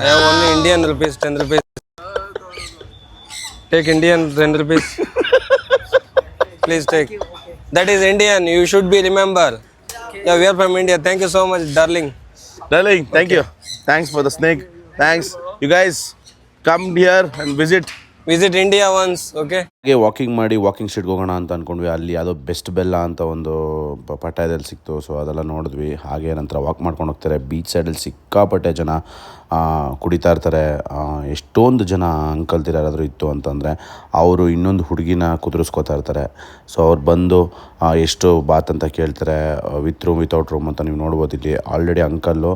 I rupees ten rupees. Take Indian ten rupees. please take. That is Indian. You should be remember. Yeah, we are from India. Thank you so much, darling. Darling thank you thanks for the snake thanks you guys come here and visit visit India once okay ಹಾಗೆ walking ಮಾಡಿ walking ಸ್ಟ್ರೀಟ್ಗೆ ಹೋಗೋಣ ಅಂತ ಅಂದ್ಕೊಂಡ್ವಿ ಅಲ್ಲಿ ಯಾವುದೋ best ಬೆಲ್ಲ ಅಂತ ಒಂದು ಪಟ್ಟಾಯದಲ್ಲಿ ಸಿಕ್ತು. ಸೊ ಅದೆಲ್ಲ ನೋಡಿದ್ವಿ. ಹಾಗೆ ನಂತರ ವಾಕ್ ಮಾಡ್ಕೊಂಡು ಹೋಗ್ತಾರೆ. ಬೀಚ್ ಸೈಡಲ್ಲಿ ಸಿಕ್ಕಾಪಟ್ಟೆ ಜನ. ಆ, ಕುಡಿತಾ ಇರ್ತಾರೆ. ಎಷ್ಟೊಂದು ಜನ ಅಂಕಲ್ ಯಾರಾದರೂ ಇತ್ತು ಅಂತಂದರೆ ಅವರು ಇನ್ನೊಂದು ಹುಡುಗಿನ ಕುದುರಿಸ್ಕೋತಾ ಇರ್ತಾರೆ. ಸೊ ಅವ್ರು ಬಂದು ಎಷ್ಟು ಬಾತ್ ಅಂತ ಕೇಳ್ತಾರೆ ವಿತ್ ರೂಮ್ ವಿತೌಟ್ ರೂಮ್ ಅಂತ ನೀವು ನೋಡ್ಬೋದು ಇಲ್ಲಿ. ಆಲ್ರೆಡಿ ಅಂಕಲ್ಲು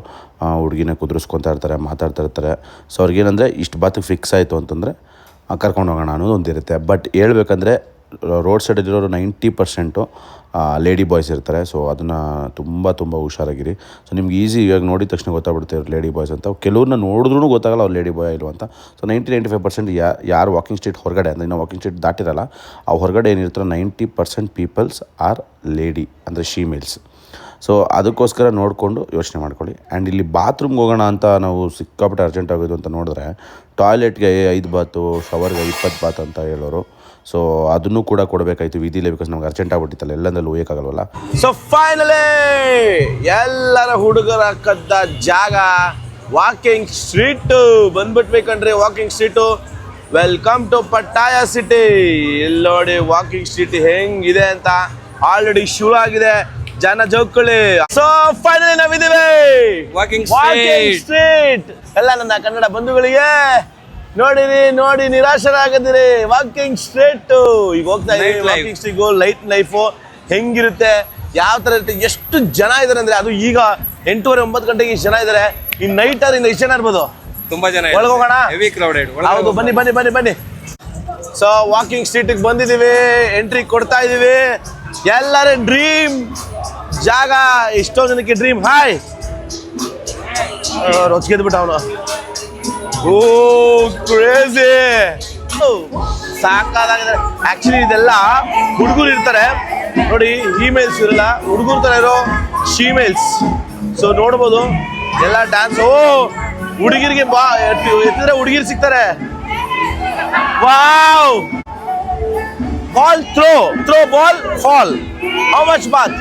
ಹುಡುಗಿನ ಕುದುರಿಸ್ಕೊತಾ ಇರ್ತಾರೆ, ಮಾತಾಡ್ತಾ ಇರ್ತಾರೆ. ಸೊ ಅವ್ರಿಗೇನಂದರೆ ಇಷ್ಟು ಬಾತ್ ಫಿಕ್ಸ್ ಆಯಿತು ಅಂತಂದರೆ ಕರ್ಕೊಂಡು ಹೋಗೋಣ ಅನ್ನೋದು ಒಂದಿರುತ್ತೆ. ಬಟ್ ಹೇಳ್ಬೇಕಂದ್ರೆ ರೋಡ್ ಸೈಡಲ್ಲಿರೋರು ನೈಂಟಿ ಪರ್ಸೆಂಟು ಲೇಡಿ ಬಾಯ್ಸ್ ಇರ್ತಾರೆ. ಸೊ ಅದನ್ನು ತುಂಬ ತುಂಬ ಹುಷಾರಾಗಿರಿ. ಸೊ ನಿಮ್ಗೆ ಈಸಿ ಇವಾಗ ನೋಡಿದ ತಕ್ಷಣ ಗೊತ್ತಾಗ್ಬಿಡುತ್ತೆ ಲೇಡಿ ಬಾಯ್ಸ್ ಅಂತ. ಕೆಲವ್ರನ್ನ ನೋಡಿದ್ರೂ ಗೊತ್ತಾಗಲ್ಲ ಅವ್ರು ಲೇಡಿ ಬಾಯ್ ಇಲ್ವ ಅಂತ. So ninety ninety five percent ಯಾರು ವಾಕಿಂಗ್ ಸ್ಟ್ರೀಟ್ ಹೊರಗಡೆ, ಅಂದರೆ ಇನ್ನು ವಾಕಿಂಗ್ ಸ್ಟ್ರೀಟ್ ದಾಟಿರಲ್ಲ, ಆ ಹೊರಗಡೆ ಏನಿರ್ತಾರೋ ninety percent peoples are lady ಅಂದರೆ ಶೀಮೇಲ್ಸ್ ಸೊ ಅದಕ್ಕೋಸ್ಕರ ನೋಡಿಕೊಂಡು ಯೋಚನೆ ಮಾಡ್ಕೊಳ್ಳಿ. ಆ್ಯಂಡ್ ಇಲ್ಲಿ ಬಾತ್ರೂಮ್ಗೆ ಹೋಗೋಣ ಅಂತ ನಾವು ಸಿಕ್ಕಾಪಟ್ಟೆ ಅರ್ಜೆಂಟ್ ಆಗೋದು ಅಂತ ನೋಡಿದ್ರೆ ಟಾಯ್ಲೆಟ್ಗೆ ಐದು ಬಾತು ಶವರ್ಗೆ ಇಪ್ಪತ್ತು ಬಾತ್ ಅಂತ ಹೇಳೋರು. ಸೊ ಅದನ್ನು ಕೂಡ ಕೊಡಬೇಕಾಯ್ತು ವಿಧಿಲೇ ಬಿಕಾಸ್ ನಮ್ಗೆ ಅರ್ಜೆಂಟ್ ಆಗ್ಬಿಟ್ಟಿತ್ತಲ್ಲ ಎಲ್ಲಂದಲ್ಲಿ ಹೋಗೋಕ್ಕಾಗಲ್ವಲ್ಲ ಸೊ ಫೈನಲಿ ಎಲ್ಲರ ಹುಡುಗರ ಕದ್ದ ಜಾಗ walking street ಬಂದ್ಬಿಟ್ಬೇಕಂದ್ರೆ walking street welcome to Pattaya city ಇಲ್ಲಿ ನೋಡಿ ವಾಕಿಂಗ್ ಸ್ಟ್ರೀಟ್ ಹೆಂಗಿದೆ ಅಂತ ಆಲ್ರೆಡಿ ಶುರು ಆಗಿದೆ ಜನ ಜೋಕಳಿ ಸೊ ಫೈನಲಿ ನಾವಿದ್ದೀವಿ. Walking street. ಸ್ಟ್ರೀಟ್ ಎಲ್ಲ ನನ್ನ ಕನ್ನಡ ಬಂಧುಗಳಿಗೆ ನೋಡಿರಿ ನೋಡಿ ನಿರಾಶರಾಗದಿರಿ. ವಾಕಿಂಗ್ ಸ್ಟ್ರೇಟ್ ಈಗ ಹೋಗ್ತಾ ಇದೀವಿ. life. Walking street light life ಹೆಂಗಿರುತ್ತೆ? ಯಾವ ತರ ಇರುತ್ತೆ? ಎಷ್ಟು ಜನ ಇದಾರೆ ಅಂದ್ರೆ ಅದು ಈಗ ಎಂಟೂವರೆ ಒಂಬತ್ತು ಗಂಟೆಗೆ ಇಷ್ಟು ಜನ ಇದಾರೆ. ಈ ನೈಟ್ ಅದರಿಂದ ಇಷ್ಟು ಜನ ಇರ್ಬೋದು ತುಂಬಾ ಜನ ಒಳಗೋಗೋಣ. ಹೋಗೋಣ? ಹೆವಿ ಕ್ರೌಡೆಡ್ ಹೌದು ಬನ್ನಿ ಬನ್ನಿ ಬನ್ನಿ ಬನ್ನಿ. ಸೊ ವಾಕಿಂಗ್ ಸ್ಟ್ರೀಟಿಗೆ ಬಂದಿದ್ದೀವಿ. ಎಂಟ್ರಿ ಕೊಡ್ತಾ ಇದೀವಿ. ಎಲ್ಲರ ಡ್ರೀಮ್ ಜಾಗ. ಎಷ್ಟೋ ಜನಕ್ಕೆ ಡ್ರೀಮ್ ಹಾಯ್ ರೊಚ್ಗೆದ್ ಬಿಟ್ಟ ಅವನು. ಓ ಕ್ರೇಜಿ ಸಾಕಾಗಿದೆ ಆಕ್ಚುಲಿ ಇದೆಲ್ಲ ಹುಡುಗರು ಇರ್ತಾರೆ. ನೋಡಿ ಇಮೇಲ್ಸ್ ಇರಲ್ಲ. ಹುಡುಗರು ತರ ಇರೋ ಶೀಮೇಲ್ಸ್ ಸೊ ನೋಡ್ಬೋದು. ಎಲ್ಲ ಡ್ಯಾನ್ಸ್ ಓ, ಹುಡುಗಿರಿಗೆ ಬಾ ಎತ್ತಿದ್ರೆ ಹುಡುಗಿರು ಸಿಗ್ತಾರೆ. Wow! Ball throw throw ball fall how much baht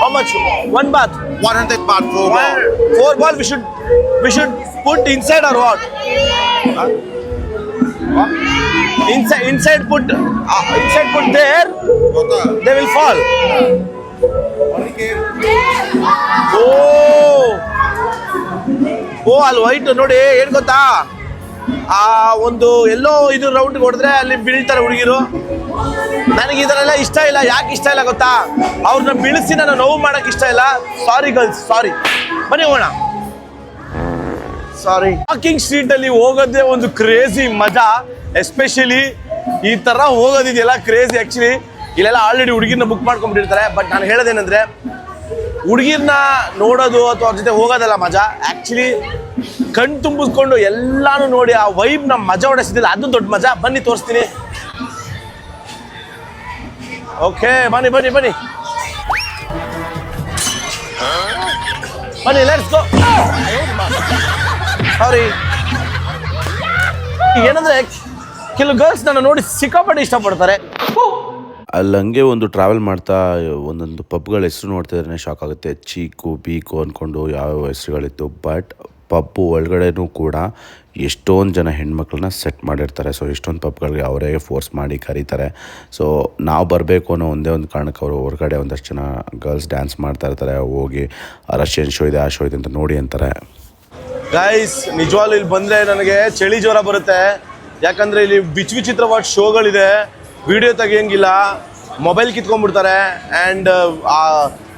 how much? One bath. 100 baht for One, four ball we should we should put inside or what? Inside inside put uh, inside put there they will fall. Oh oh ಅಲ್ಲಿ white ನೋಡಿ ಏನ್ ಗೊತ್ತಾ ಆ ಒಂದು ಎಲ್ಲೋ ಇದು round ಹೊಡೆದ್ರೆ ಅಲ್ಲಿ ಬೀಳ್ತಾರೆ ಹುಡುಗಿರು ನನಗೆ ಇದರೆಲ್ಲ ಇಷ್ಟ ಇಲ್ಲ. ಯಾಕೆ ಇಷ್ಟ ಇಲ್ಲ ಗೊತ್ತಾ? ಅವ್ರನ್ನ ಬೀಳಿಸಿ ನಾನು ನೋವು ಮಾಡಕ್ ಇಷ್ಟ ಇಲ್ಲ. ಸಾರಿ ಗರ್ಲ್ಸ್ ಸಾರಿ ಬನ್ನಿ ಹೋಗೋಣ. ಸಾರಿ ವಾಕಿಂಗ್ ಸ್ಟ್ರೀಟ್ ಅಲ್ಲಿ ಹೋಗೋದೇ ಒಂದು ಕ್ರೇಜಿ ಮಜಾ. ಎಸ್ಪೆಷಲಿ ಈ ತರ ಹೋಗೋದಿದೆಯಲ್ಲ ಕ್ರೇಜಿ ಆಕ್ಚುಲಿ ಇಲ್ಲೆಲ್ಲ ಆಲ್ರೆಡಿ ಹುಡುಗಿನ ಬುಕ್ ಮಾಡ್ಕೊಂಡ್ಬಿಟ್ಟಿರ್ತಾರೆ. ಬಟ್ ನಾನು ಹೇಳೋದೇನಂದ್ರೆ, ಹುಡುಗಿರ್ನ ನೋಡೋದು ಅಥವಾ ಅವ್ರ ಜೊತೆ ಹೋಗೋದಲ್ಲ ಮಜಾ. ಆಕ್ಚುಲಿ ಕಣ್ ತುಂಬಿಸ್ಕೊಂಡು ಎಲ್ಲಾನು ನೋಡಿ ಆ ವೈಬ್ ನಮ್ಮ ಮಜಾ ಹೊಡೆಸಿದಿಲ್ಲ ಅದು ದೊಡ್ಡ ಮಜಾ. ಬನ್ನಿ ತೋರಿಸ್ತೀನಿ. ಓಕೆ ಬನ್ನಿ ಬನ್ನಿ ಬನ್ನಿ ಬನ್ನಿ ಲೆಟ್ಸ್ ಗೋ ಸಾರಿ ಏನಂದ್ರೆ, ಕೆಲವು ಗರ್ಲ್ಸ್ ನನ್ನ ನೋಡಿ ಸಿಕ್ಕಾಪಟ್ಟೆ ಇಷ್ಟಪಡ್ತಾರೆ. ಅಲ್ಲಿ ಹಂಗೆ ಒಂದು ಟ್ರಾವೆಲ್ ಮಾಡ್ತಾ, ಒಂದೊಂದು ಪಬ್ಗಳ ಹೆಸರು ನೋಡ್ತಿದ್ರೆ ಶಾಕ್ ಆಗುತ್ತೆ. ಚೀಕು, ಬೀಕು ಅಂದ್ಕೊಂಡು ಯಾವ್ಯಾವ ಹೆಸರುಗಳಿತ್ತು ಬಟ್ ಪಬ್ಬು ಒಳಗಡೆನೂ ಕೂಡ ಎಷ್ಟೊಂದು ಜನ ಹೆಣ್ಮಕ್ಳನ್ನ ಸೆಟ್ ಮಾಡಿರ್ತಾರೆ. ಸೊ ಎಷ್ಟೊಂದು ಪಬ್ಗಳಿಗೆ ಅವರೇ ಫೋರ್ಸ್ ಮಾಡಿ ಕರೀತಾರೆ. ಸೊ ನಾವು ಬರಬೇಕು ಅನ್ನೋ ಒಂದೇ ಒಂದು ಕಾರಣಕ್ಕೆ ಅವರು ಹೊರಗಡೆ ಒಂದಷ್ಟು ಜನ ಗರ್ಲ್ಸ್ ಡ್ಯಾನ್ಸ್ ಮಾಡ್ತಾ ಇರ್ತಾರೆ. ಹೋಗಿ ರಷ್ಯನ್ ಶೋ ಇದೆ, ಆ ಶೋ ಇದೆ ಅಂತ ನೋಡಿ ಅಂತಾರೆ. ಗೈಸ್ ನಿಜವಾಗ್ಲೂ ಇಲ್ಲಿ ಬಂದರೆ ನನಗೆ ಚಳಿ ಜ್ವರ ಬರುತ್ತೆ. ಯಾಕಂದರೆ ಇಲ್ಲಿ ವಿಚ್ ವಿಚಿತ್ರವಾದ ಶೋಗಳಿದೆ. ವಿಡಿಯೋ ತೆಗಿಯಂಗಿಲ್ಲ. ಮೊಬೈಲ್ ಕಿತ್ಕೊಂಡ್ಬಿಡ್ತಾರೆ. ಆ್ಯಂಡ್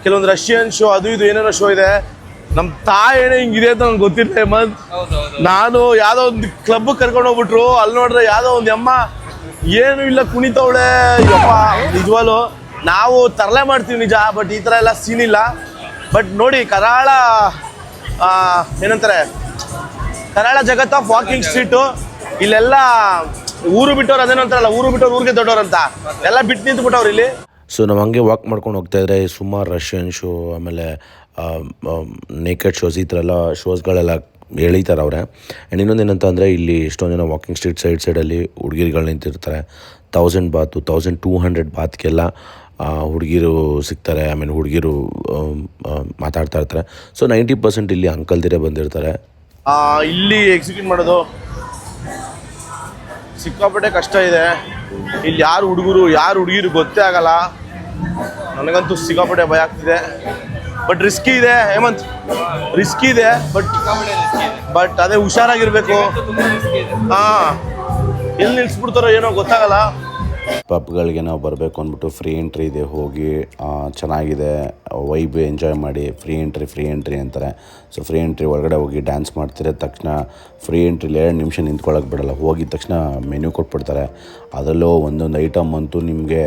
ಕೆಲವೊಂದು ರಷ್ಯನ್ ಶೋ ಅದು ಇದು ಏನೇನೋ ಶೋ ಇದೆ. ನಮ್ಮ ತಾಯಿ ಹಿಂಗಿದೆ ಅಂತ ನಂಗೆ ಗೊತ್ತಿಲ್ಲ ಹೇಮಂತ್. ನಾನು ಯಾವುದೋ ಒಂದು ಕ್ಲಬ್ ಕರ್ಕೊಂಡು ಹೋಗ್ಬಿಟ್ರು ಅಲ್ಲಿ ನೋಡ್ರೆ ಯಾವುದೋ ಒಂದು ಅಮ್ಮ ಏನು ಇಲ್ಲ ಕುಣಿತವಳೆ ಯಪ್ಪ ನಿಜವಾಲು ನಾವು ತರಲೆ ಮಾಡ್ತೀವಿ ನಿಜ ಬಟ್ ಈ ಥರ ಎಲ್ಲ ಸೀನ್ ಇಲ್ಲ. ಬಟ್ ನೋಡಿ ಕರಾಳ ಏನಂತಾರೆ ಕರಾಳ ಜಗತ್ ಆಫ್ ವಾಕಿಂಗ್ ಸ್ಟ್ರೀಟು ಇಲ್ಲೆಲ್ಲ ಊರು ಬಿಟ್ಟವ್ರು ಅದೇನೋ ಅಂತಾರಲ್ಲ ಊರು ಬಿಟ್ಟವ್ರು ಊರಿಗೆ ದೊಡ್ಡವ್ರು ಅಂತ. ಎಲ್ಲ ಬಿಟ್ಟು ನಿಂತ್ಬಿಟ್ಟವ್ರು ಇಲ್ಲಿ. ಸೊ ನಾವು ಹಂಗೆ ವಾಕ್ ಮಾಡ್ಕೊಂಡು ಹೋಗ್ತಾ ಇದ್ರೆ ಸುಮಾರು ರಷ್ಯನ್ ಶೋ ಆಮೇಲೆ ನೇಕೆಡ್ ಶೋಸ್ ಈ ಥರ ಎಲ್ಲ ಶೋಸ್ಗಳೆಲ್ಲ ಎಳೀತಾರೆ ಅವರೇ. ಆ್ಯಂಡ್ ಇನ್ನೊಂದು ಏನಂತ ಅಂದರೆ ಇಲ್ಲಿ ಎಷ್ಟೊಂದು ಜನ ವಾಕಿಂಗ್ ಸ್ಟ್ರೀಟ್ ಸೈಡ್ ಸೈಡಲ್ಲಿ ಹುಡುಗಿರುಗಳು ನಿಂತಿರ್ತಾರೆ. Thousand baht thousand two hundred ಬಾತ್ಗೆಲ್ಲ ಹುಡುಗಿರು ಸಿಗ್ತಾರೆ. ಐ ಮೀನ್ ಹುಡುಗಿರು ಮಾತಾಡ್ತಾ ಇರ್ತಾರೆ. ಸೊ ನೈಂಟಿ ಪರ್ಸೆಂಟ್ ಇಲ್ಲಿ ಅಂಕಲ್ದಿರೇ ಬಂದಿರ್ತಾರೆ. ಇಲ್ಲಿ ಎಕ್ಸಿಕ್ಯೂಟ್ ಮಾಡೋದು ಸಿಕ್ಕಾಪಟ್ಟೆ ಕಷ್ಟ ಇದೆ. ಇಲ್ಲಿ ಯಾರು ಹುಡುಗರು, ಯಾರು ಹುಡುಗಿರು ಗೊತ್ತೇ ಆಗಲ್ಲ. ನನಗಂತೂ ಸಿಕ್ಕಾಪಟ್ಟೆ ಭಯ ಆಗ್ತಿದೆ. ಬಟ್ ರಿಸ್ಕಿ ಇದೆ, ಹೇಮಂತ್. ರಿಸ್ಕಿ ಇದೆ ಬಟ್ ಬಟ್ ಅದೇ ಹುಷಾರಾಗಿರ್ಬೇಕು. ಹಾ. ಎಲ್ಲಿ ನಿಲ್ಸ್ಬಿಡ್ತಾರೋ ಏನೋ ಗೊತ್ತಾಗಲ್ಲ. ಪಬ್ಗಳಿಗೆ ನಾವು ಬರಬೇಕು ಅಂದ್ಬಿಟ್ಟು ಫ್ರೀ ಎಂಟ್ರಿ ಇದೆ ಹೋಗಿ ಚೆನ್ನಾಗಿದೆ ವೈಬ್ ಎಂಜಾಯ್ ಮಾಡಿ ಫ್ರೀ ಎಂಟ್ರಿ ಫ್ರೀ ಎಂಟ್ರಿ ಅಂತಾರೆ. ಸೊ ಫ್ರೀ ಎಂಟ್ರಿ ಒಳಗಡೆ ಹೋಗಿ ಡ್ಯಾನ್ಸ್ ಮಾಡ್ತಿರೋ ತಕ್ಷಣ ಫ್ರೀ ಎಂಟ್ರಿಲಿ ಎರಡು ನಿಮಿಷ ನಿಂತ್ಕೊಳ್ಳೋಕೆ ಬಿಡಲ್ಲ. ಹೋಗಿದ ತಕ್ಷಣ ಮೆನ್ಯೂ ಕೊಟ್ಬಿಡ್ತಾರೆ. ಅದರಲ್ಲೂ ಒಂದೊಂದು ಐಟಮ್ ಅಂತೂ ನಿಮಗೆ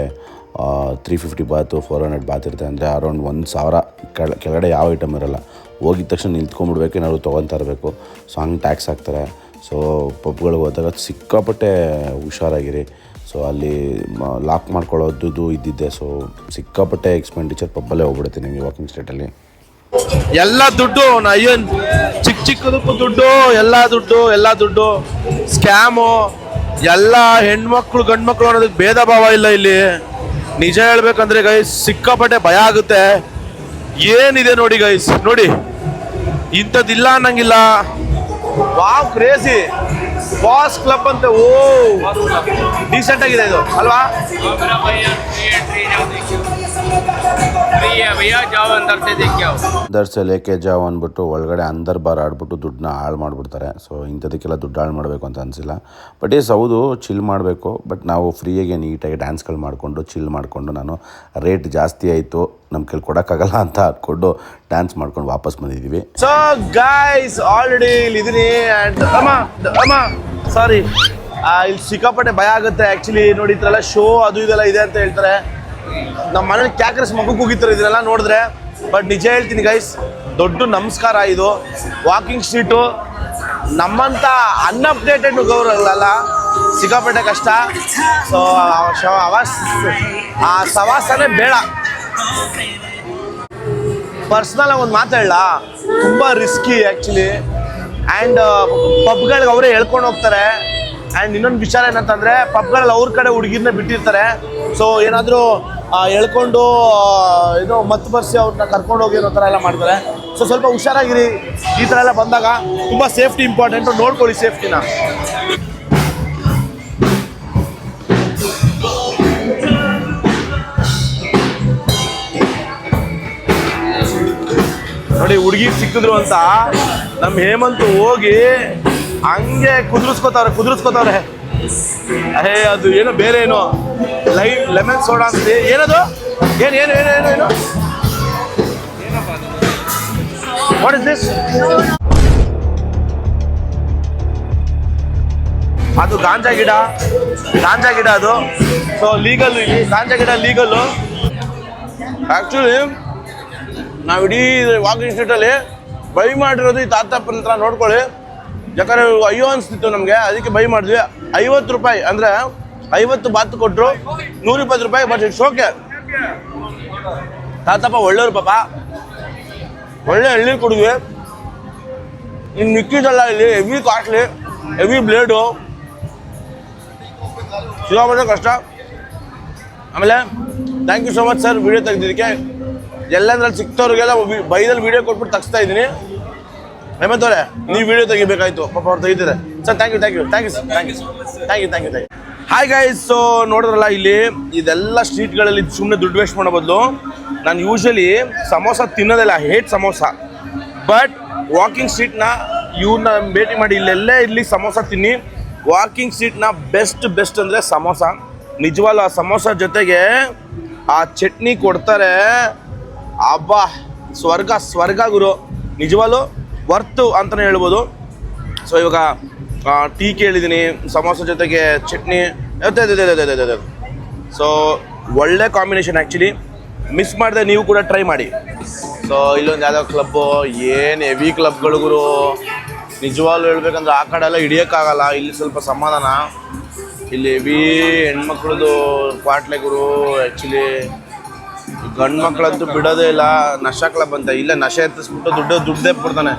three fifty baht four hundred baht ಇರುತ್ತೆ ಅಂದರೆ ಅರೌಂಡ್ ಒಂದು ಸಾವಿರ ಕೆಳ, ಕೆಳಗಡೆ ಯಾವ ಐಟಮ್ ಇರಲ್ಲ. ಹೋಗಿದ ತಕ್ಷಣ ನಿಂತ್ಕೊಂಡ್ಬಿಡ್ಬೇಕು, ಏನಾದ್ರು ತೊಗೊತಾ ಇರಬೇಕು ಸೊ ಹಂಗೆ ಟ್ಯಾಕ್ಸ್ ಹಾಕ್ತಾರೆ. ಸೊ ಪಬ್ಗಳಿಗೆ ಹೋದಾಗ ಸಿಕ್ಕಾಪಟ್ಟೆ ಹುಷಾರಾಗಿರಿ. ಸೊ ಅಲ್ಲಿ ಲಾಕ್ ಮಾಡ್ಕೊಳ್ಳೋದು ಇದ್ದಿದ್ದೆ. ಸೊ ಸಿಕ್ಕಾಪಟ್ಟೆ ಎಕ್ಸ್ಪೆಂಡಿಚರ್ ಪಬ್ಬಲ್ಲೇ ಹೋಗ್ಬಿಡುತ್ತೆ ನಿಮಗೆ ವಾಕಿಂಗ್ ಸ್ಟೇಟಲ್ಲಿ ಎಲ್ಲ ದುಡ್ಡು ಅಯ್ಯನ್ ಚಿಕ್ಕ ಚಿಕ್ಕದಕ್ಕೂ ದುಡ್ಡು, ಎಲ್ಲ ದುಡ್ಡು ಎಲ್ಲ ದುಡ್ಡು ಸ್ಕ್ಯಾಮು ಎಲ್ಲ ಹೆಣ್ಮಕ್ಳು, ಗಂಡ್ಮಕ್ಳು ಅನ್ನೋದಕ್ಕೆ ಭೇದ ಭಾವ ಇಲ್ಲ ಇಲ್ಲಿ. ನಿಜ ಹೇಳ್ಬೇಕಂದ್ರೆ ಗೈಸ್ ಸಿಕ್ಕಾಪಟ್ಟೆ ಭಯ ಆಗುತ್ತೆ. ಏನಿದೆ ನೋಡಿ ಗೈಸ್ ನೋಡಿ. ಇಂಥದ್ದಿಲ್ಲ ಅನ್ನಂಗಿಲ್ಲ. ವಾವ್ ಕ್ರೇಜಿ ಬಾಸ್ ಕ್ಲಬ್ ಅಂತ, ಓ. ಡೀಸೆಂಟ್ ಆಗಿದೆ ಇದು, ಅಲ್ವಾ? ದರ್ಸೆ ಲೇಕೆ ಜಾವ್ ಅಂದ್ಬಿಟ್ಟು ಒಳಗಡೆ ಅಂದರ್ ಬಾರ್ ಆಡ್ಬಿಟ್ಟು ದುಡ್ಡನ್ನ ಹಾಳು ಮಾಡಿಬಿಡ್ತಾರೆ. ಸೊ ಇಂಥದಕ್ಕೆಲ್ಲ ದುಡ್ಡು ಹಾಳು ಮಾಡಬೇಕು ಅಂತ ಅನಿಸಿಲ್ಲ. ಬಟ್ ಎಸ್ ಹೌದು ಚಿಲ್ ಮಾಡಬೇಕು. ಬಟ್ ನಾವು ಫ್ರೀಯಾಗಿ ನೀಟಾಗಿ ಡ್ಯಾನ್ಸ್ಗಳು ಮಾಡಿಕೊಂಡು ಚಿಲ್ ಮಾಡಿಕೊಂಡು ನಾನು ರೇಟ್ ಜಾಸ್ತಿ ಆಯಿತು. ನಮ್ಮ ಕೈಲಿ ಕೊಡೋಕ್ಕಾಗಲ್ಲ ಅಂತ ಹಾಕೊಂಡು ಡ್ಯಾನ್ಸ್ ಮಾಡ್ಕೊಂಡು ವಾಪಸ್ ಬಂದಿದ್ದೀವಿ ಸೊ ಗಾಯ್ಸ್ ಆಲ್ರೆಡಿ ಇಲ್ಲಿ ಸಾರಿ ಇಲ್ಲಿ ಸಿಕ್ಕಾಪಟ್ಟೆ ಭಯ ಆಗುತ್ತೆ. ಆ್ಯಕ್ಚುಲಿ ನೋಡಿದ್ರಲ್ಲ ಶೋ ಅದು ಇದೆಲ್ಲ ಇದೆ ಅಂತ ಹೇಳ್ತಾರೆ. ನಮ್ಮ ಮನೇಲಿ ಕ್ಯಾಕ್ರಸ್ ಮಗು ಹೋಗಿರ್ತಾರೆ ಇದನ್ನೆಲ್ಲ ನೋಡಿದ್ರೆ. ಬಟ್ ನಿಜ ಹೇಳ್ತೀನಿ ಗೈಸ್ ದೊಡ್ಡ ನಮಸ್ಕಾರ ಇದು. ವಾಕಿಂಗ್ ಸ್ಟ್ರೀಟು ನಮ್ಮಂಥ ಅನ್ಅಪ್ಡೇಟೆಡ್ ಗೌರವಲ್ಲ ಸಿಕ್ಕಾಪಟ್ಟೆ ಕಷ್ಟ. ಸೊ ಅವಾಸ್ ಆ ಸವಾಸನೇ ಬೇಡ. ಪರ್ಸ್ನಲ್ ಒಂದು ಮಾತಾಡಲ್ಲ ತುಂಬ ರಿಸ್ಕಿ ಆ್ಯಕ್ಚುಲಿ ಆ್ಯಂಡ್ ಪಬ್ಗಳಿಗೆ ಅವರೇ ಹೇಳ್ಕೊಂಡು ಹೋಗ್ತಾರೆ. ಆ್ಯಂಡ್ ಇನ್ನೊಂದು ವಿಚಾರ ಏನಂತಂದರೆ, ಪಬ್ಗಳಲ್ಲಿ ಅವ್ರ ಕಡೆ ಹುಡುಗಿರ್ನ ಬಿಟ್ಟಿರ್ತಾರೆ. ಸೊ ಏನಾದರೂ ಎಳ್ಕೊಂಡು ಇದು ಮತ್ತೆ ಬರ್ಸಿ ಅವ್ರನ್ನ ಕರ್ಕೊಂಡು ಹೋಗಿ ಅನ್ನೋ ಥರ ಎಲ್ಲ ಮಾಡ್ತಾರೆ. ಸೊ ಸ್ವಲ್ಪ ಹುಷಾರಾಗಿರಿ. ಈ ಥರ ಎಲ್ಲ ಬಂದಾಗ ತುಂಬ ಸೇಫ್ಟಿ ಇಂಪಾರ್ಟೆಂಟು ನೋಡ್ಕೊಳ್ಳಿ ಸೇಫ್ಟಿನ ನೋಡಿ, ಹುಡುಗಿ ಸಿಕ್ಕಿದ್ರು ಅಂತ ನಮ್ಮ ಹೇಮಂತ್ ಹೋಗಿ ಹಂಗೆ ಕುದುರಿಸ್ಕೋತಾವ್ರೆ ಕುದುರಿಸ್ಕೋತಾವ್ರೆ. ಅಹೇ ಅದು ಏನೋ ಬೇರೆ ಏನೋ. ಲೈ, ಲೆಮನ್ ಸೋಡಾ ಅಂತ ಏನದು? ಏನು ಏನು ಏನು ಏನು ಏನು? ವಾಟ್ ಇಸ್ ದಿಸ್ ಅದು ಗಾಂಜಾ ಗಿಡ. ಗಾಂಜಾ ಗಿಡ ಅದು. ಸೊ ಲೀಗಲ್ ಇಲ್ಲಿ. ಗಾಂಜಾ ಗಿಡ ಲೀಗಲ್ಲು ಆ್ಯಕ್ಚುಲಿ ನಾವು ಇಡೀ ವಾಕಿಂಗ್ ಸ್ಟ್ರೀಟಲ್ಲಿ ಬೈ ಮಾಡಿರೋದು ಈ ತಾತಪ್ಪನ ಹತ್ರ ನೋಡ್ಕೊಳ್ಳಿ. ಯಾಕಂದ್ರೆ ಅಯ್ಯೋ ಅನಿಸ್ತಿತ್ತು ನಮಗೆ, ಅದಕ್ಕೆ ಬೈ ಮಾಡಿದ್ವಿ. ಐವತ್ತು ರೂಪಾಯಿ, ಅಂದರೆ ಐವತ್ತು ಬಾತ್ ಕೊಟ್ಟರು ನೂರಿಪ್ಪತ್ತು ರೂಪಾಯಿ ಬಟ್ ಇಟ್ಸ್ ಓಕೆ ತಾತಪ್ಪ ಒಳ್ಳೆಯವ್ರು ಪಾಪ. ಒಳ್ಳೆ ಎಳ್ನೀರು ಕುಡಿದ್ವಿ. ಇನ್ನು ಮಿಕ್ಕಿದಲ್ಲ ಇಲ್ಲಿ ಹೆವಿ ಕಾಸ್ಟ್ಲಿ ಹೆವಿ ಬ್ಲೇಡು ಸಿಗಾಬಟ್ಟೆ ಕಷ್ಟ. ಆಮೇಲೆ thank you so much sir video ತೆಗೆದಿದ್ದಕ್ಕೆ. ಎಲ್ಲದ್ರಲ್ಲಿ ಸಿಕ್ತವ್ರಿಗೆಲ್ಲ ಬೈದಲ್ಲಿ ವಿಡಿಯೋ ಕೊಟ್ಬಿಟ್ಟು ತಗ್ಸ್ತಾ ಇದ್ದೀನಿ. ಹೇಮಂತ್ ಅವರೇ ನೀವು ವಿಡಿಯೋ ತೆಗಿಬೇಕಾಯ್ತು. ಪಾಪ ಅವ್ರು ತೆಗಿತಾರೆ sir thank you thank you thank you sir thank you thank you thank you thank you hi guys so ನೋಡಿದ್ರಲ್ಲ ಇಲ್ಲಿ ಇದೆಲ್ಲ ಸ್ಟ್ರೀಟ್ಗಳಲ್ಲಿ ಸುಮ್ಮನೆ ದುಡ್ಡು ವೇಸ್ಟ್ ಮಾಡೋ ಬದಲು ನಾನು ಯೂಶ್ವಲಿ ಸಮೋಸ ತಿನ್ನೋದಿಲ್ಲ ಹೇಟ್ ಸಮೋಸ. ಬಟ್ ವಾಕಿಂಗ್ ಸ್ಟ್ರೀಟ್ನ ಇವ್ರನ್ನ ಭೇಟಿ ಮಾಡಿ ಇಲ್ಲೆಲ್ಲೇ ಇಲ್ಲಿ ಸಮೋಸ ತಿನ್ನಿ. ವಾಕಿಂಗ್ ಸ್ಟ್ರೀಟ್ನ ಬೆಸ್ಟ್ ಬೆಸ್ಟ್ ಅಂದರೆ ಸಮೋಸ. ನಿಜವಾಗ್ಲೂ ಆ ಸಮೋಸ ಜೊತೆಗೆ ಆ ಚಟ್ನಿ ಕೊಡ್ತಾರೆ. ಅಬ್ಬಾ ಸ್ವರ್ಗ ಸ್ವರ್ಗ ಗುರು. ನಿಜವಾಗ್ಲೂ ವರ್ತು ಅಂತಲೇ ಹೇಳ್ಬೋದು. ಸೊ ಇವಾಗ ಟೀ ಕೇಳಿದ್ದೀನಿ ಸಮೋಸ ಜೊತೆಗೆ ಚಟ್ನಿ ಸೊ ಒಳ್ಳೆ ಕಾಂಬಿನೇಷನ್ ಆ್ಯಕ್ಚುಲಿ ಮಿಸ್ ಮಾಡಿದೆ ನೀವು ಕೂಡ ಟ್ರೈ ಮಾಡಿ. ಸೊ ಇಲ್ಲೊಂದು ಯಾವುದೋ ಕ್ಲಬ್ಬು ಏನು ಹೆವಿ ಕ್ಲಬ್ಗಳು ಗುರು. ನಿಜವಾಗ್ಲೂ ಹೇಳ್ಬೇಕಂದ್ರೆ ಆ ಕಡೆ ಎಲ್ಲ ಹಿಡಿಯೋಕ್ಕಾಗಲ್ಲ. ಇಲ್ಲಿ ಸ್ವಲ್ಪ ಸಮಾಧಾನ. ಇಲ್ಲಿ ಹೆವಿ ಹೆಣ್ಮಕ್ಳದ್ದು ಕ್ವಾಟ್ಲೆ ಗುರು ಆ್ಯಕ್ಚುಲಿ ಗಂಡು ಮಕ್ಕಳಂತೂ ಬಿಡೋದೇ ಇಲ್ಲ, ನಶಾಕ್ಲ ಬಂತ. ಇಲ್ಲ ನಶೆ ಎತ್ತಿಸ್ಬಿಟ್ಟು ದುಡ್ಡು, ದುಡ್ಡೇ ಬಿಡ್ತಾನೆ.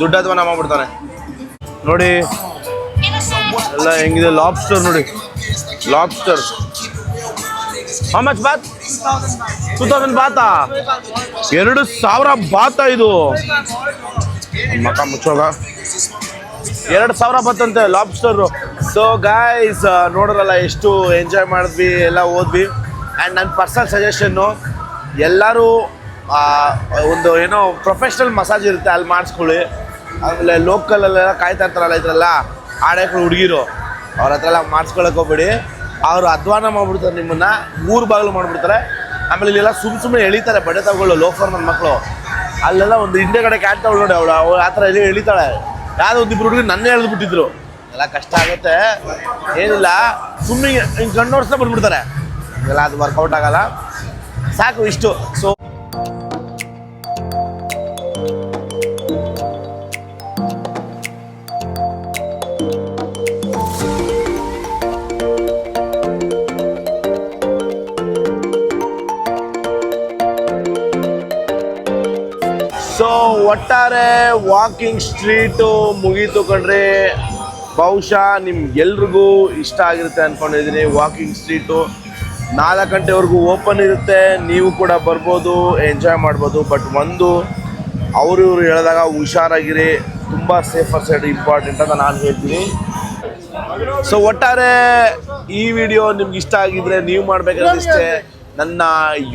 ದುಡ್ಡು ಅಥವಾ ಮಾಡ್ಬಿಡ್ತಾನೆ ನೋಡಿ, ಎಲ್ಲ ಹೆಂಗಿದೆ ಲಾಬ್ಸ್ಟರ್ ನೋಡಿ. Lobster how much baht two thousand ಬಾತಾ ಎರಡು ಸಾವಿರ ಬಾತ ಇದು? ಮಕ ಮುಚ್ಚೋಗ. ಎರಡು ಸಾವಿರ ಬತ್ತಂತೆ ಲಾಬ್ಸ್ಟರ್ ಸೊ ಗಾಯ್ಸ್ ನೋಡ್ರಲ್ಲ ಎಷ್ಟು ಎಂಜಾಯ್ ಮಾಡಿದ್ವಿ, ಎಲ್ಲ ಓದ್ವಿ. ಆ್ಯಂಡ್ ನನ್ನ ಪರ್ಸನಲ್ ಸಜೆಷನ್ನು ಎಲ್ಲರೂ ಒಂದು ಏನೋ ಪ್ರೊಫೆಷ್ನಲ್ ಮಸಾಜ್ ಇರುತ್ತೆ, ಅಲ್ಲಿ ಮಾಡಿಸ್ಕೊಳ್ಳಿ. ಆಮೇಲೆ ಲೋಕಲಲ್ಲೆಲ್ಲ ಕಾಯ್ತಾ ಇರ್ತಾರಲ್ಲ ಇದ್ರಲ್ಲ ಆಡಕ್ಕೆ ಹುಡುಗಿರು, ಅವ್ರ ಹತ್ರ ಎಲ್ಲ ಮಾಡಿಸ್ಕೊಳಕ್ಕೆ ಹೋಗ್ಬೇಡಿ. ಅವರು ಅಧ್ವಾನ ಮಾಡ್ಬಿಡ್ತಾರೆ ನಿಮ್ಮನ್ನ, ಮೂರು ಬಾಗಿಲು ಮಾಡಿಬಿಡ್ತಾರೆ. ಆಮೇಲೆ ಇಲ್ಲೆಲ್ಲ ಸುಮ್ಮ ಸುಮ್ಮನೆ ಎಳಿತಾರೆ ಬಡೆ ತಗೊಳ್ಳೋ ಲೋಫರ್ ನನ್ನ ಮಕ್ಕಳು ಅಲ್ಲೆಲ್ಲ ಒಂದು ಹಿಂದೆ ಕಡೆ ಕ್ಯಾಟ್ ತಗೊಳ್ಳಿ ನೋಡಿ ಅವಳು ಅವಳು ಆ ಥರ ಎಲ್ಲಿ ಎಳಿತಾಳೆ. ಯಾವುದೋ ಒಂದಿಬ್ರು ಹುಡುಗಿ ನನ್ನೇ ಎಳ್ದು ಬಿಟ್ಟಿದ್ರು. ಎಲ್ಲ ಕಷ್ಟ ಆಗುತ್ತೆ. ಏನಿಲ್ಲ ಸುಮ್ಮನೆ ಹಿಂಗೆ ಕಣ್ಣು ಓಡಿಸ್ತಾ ಬಂದ್ಬಿಡ್ತಾರೆ. ಎಲ್ಲ ಅದು ವರ್ಕೌಟ್ ಆಗಲ್ಲ. ಸಾಕು ಇಷ್ಟು. ಸೊ ಸೊ ಒಟ್ಟಾರೆ ವಾಕಿಂಗ್ ಸ್ಟ್ರೀಟು ಮುಗೀತು ಕಣ್ರಿ. ಬಹುಶಃ ನಿಮ್ಗೆಲ್ರಿಗೂ ಇಷ್ಟ ಆಗಿರುತ್ತೆ ಅಂದ್ಕೊಂಡಿದ್ದೀನಿ ವಾಕಿಂಗ್ ಸ್ಟ್ರೀಟು ನಾಲ್ಕು ಗಂಟೆವರೆಗೂ ಓಪನ್ ಇರುತ್ತೆ. ನೀವು ಕೂಡ ಬರ್ಬೋದು, ಎಂಜಾಯ್ ಮಾಡ್ಬೋದು. ಬಟ್ ಒಂದು, ಅವರು ಇವರು ಹೇಳಿದಾಗ ಹುಷಾರಾಗಿರಿ. ತುಂಬ ಸೇಫರ್ ಸೈಡ್ ಇಂಪಾರ್ಟೆಂಟ್ ಅಂತ ನಾನು ಹೇಳ್ತೀನಿ. ಸೊ ಒಟ್ಟಾರೆ ಈ ವಿಡಿಯೋ ನಿಮ್ಗೆ ಇಷ್ಟ ಆಗಿದ್ರೆ ನೀವು ಮಾಡಬೇಕಾದ್ರೆ ನನ್ನ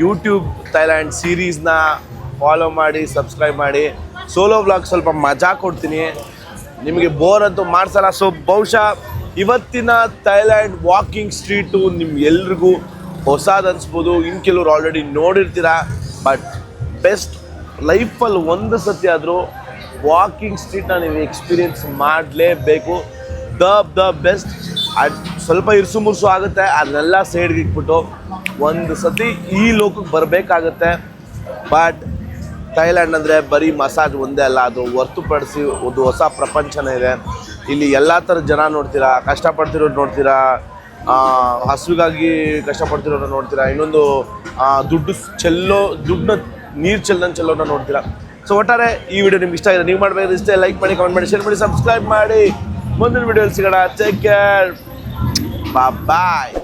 ಯೂಟ್ಯೂಬ್ ಥೈಲ್ಯಾಂಡ್ ಸೀರೀಸ್ನ ಫಾಲೋ ಮಾಡಿ ಸಬ್ಸ್ಕ್ರೈಬ್ ಮಾಡಿ. ಸೋಲೋ ಬ್ಲಾಗ್ ಸ್ವಲ್ಪ ಮಜಾ ಕೊಡ್ತೀನಿ. ನಿಮಗೆ ಬೋರ್ ಅಂತೂ ಮಾಡ್ಸಲ್ಲ. ಸೊ ಬಹುಶಃ ಇವತ್ತಿನ ಥೈಲ್ಯಾಂಡ್ ವಾಕಿಂಗ್ ಸ್ಟ್ರೀಟು ನಿಮ್ಗೆ ಎಲ್ರಿಗೂ ಹೊಸದು ಅನ್ಸ್ಬೋದು ಇನ್ನು ಕೆಲವ್ರು ಆಲ್ರೆಡಿ ನೋಡಿರ್ತೀರ ಬಟ್ ಬೆಸ್ಟ್ ಲೈಫಲ್ಲಿ ಒಂದು ಸತಿ ಆದರೂ ವಾಕಿಂಗ್ ಸ್ಟ್ರೀಟ್ನ ನೀವು ಎಕ್ಸ್ಪೀರಿಯನ್ಸ್ ಮಾಡಲೇಬೇಕು. ದ ದ ಬೆಸ್ಟ್ ಅದು ಸ್ವಲ್ಪ ಇರ್ಸು ಮುರ್ಸು ಆಗುತ್ತೆ ಅದನ್ನೆಲ್ಲ ಸೈಡ್ಗೆ ಇಟ್ಬಿಟ್ಟು ಒಂದು ಸತಿ ಈ ಲೋಕಕ್ಕೆ ಬರಬೇಕಾಗತ್ತೆ. ಬಟ್ ಥೈಲ್ಯಾಂಡ್ ಅಂದರೆ ಬರೀ ಮಸಾಜ್ ಒಂದೇ ಅಲ್ಲ, ಅದು ಹೊರ್ತುಪಡಿಸಿ, ಒಂದು ಹೊಸ ಪ್ರಪಂಚನೇ ಇದೆ. ಇಲ್ಲಿ ಎಲ್ಲ ಥರದ ಜನ ನೋಡ್ತೀರಾ, ಕಷ್ಟಪಡ್ತಿರೋದು ನೋಡ್ತೀರಾ ಹಸುವಿಗಾಗಿ ಕಷ್ಟಪಡ್ತಿರೋರು ನೋಡ್ತೀರಾ? ಇನ್ನೊಂದು ದುಡ್ಡು ಚೆಲ್ಲೋ, ದುಡ್ಡನ್ನ, ನೀರು ಚೆಲ್ಲನ್ ಚೆಲ್ಲೋನ ನೋಡ್ತೀರಾ? ಸೊ ಒಟ್ಟಾರೆ ಈ ವಿಡಿಯೋ ನಿಮ್ಗೆ ಇಷ್ಟ ಆಗಿದೆ, ನೀವು ಮಾಡಬೇಕು ಇಷ್ಟೇ ಲೈಕ್ ಮಾಡಿ ಕಮೆಂಟ್ ಮಾಡಿ ಶೇರ್ ಮಾಡಿ ಸಬ್ಸ್ಕ್ರೈಬ್ ಮಾಡಿ. ಮುಂದಿನ ವಿಡಿಯೋಲಿ ಸಿಗೋಣ. Take care bye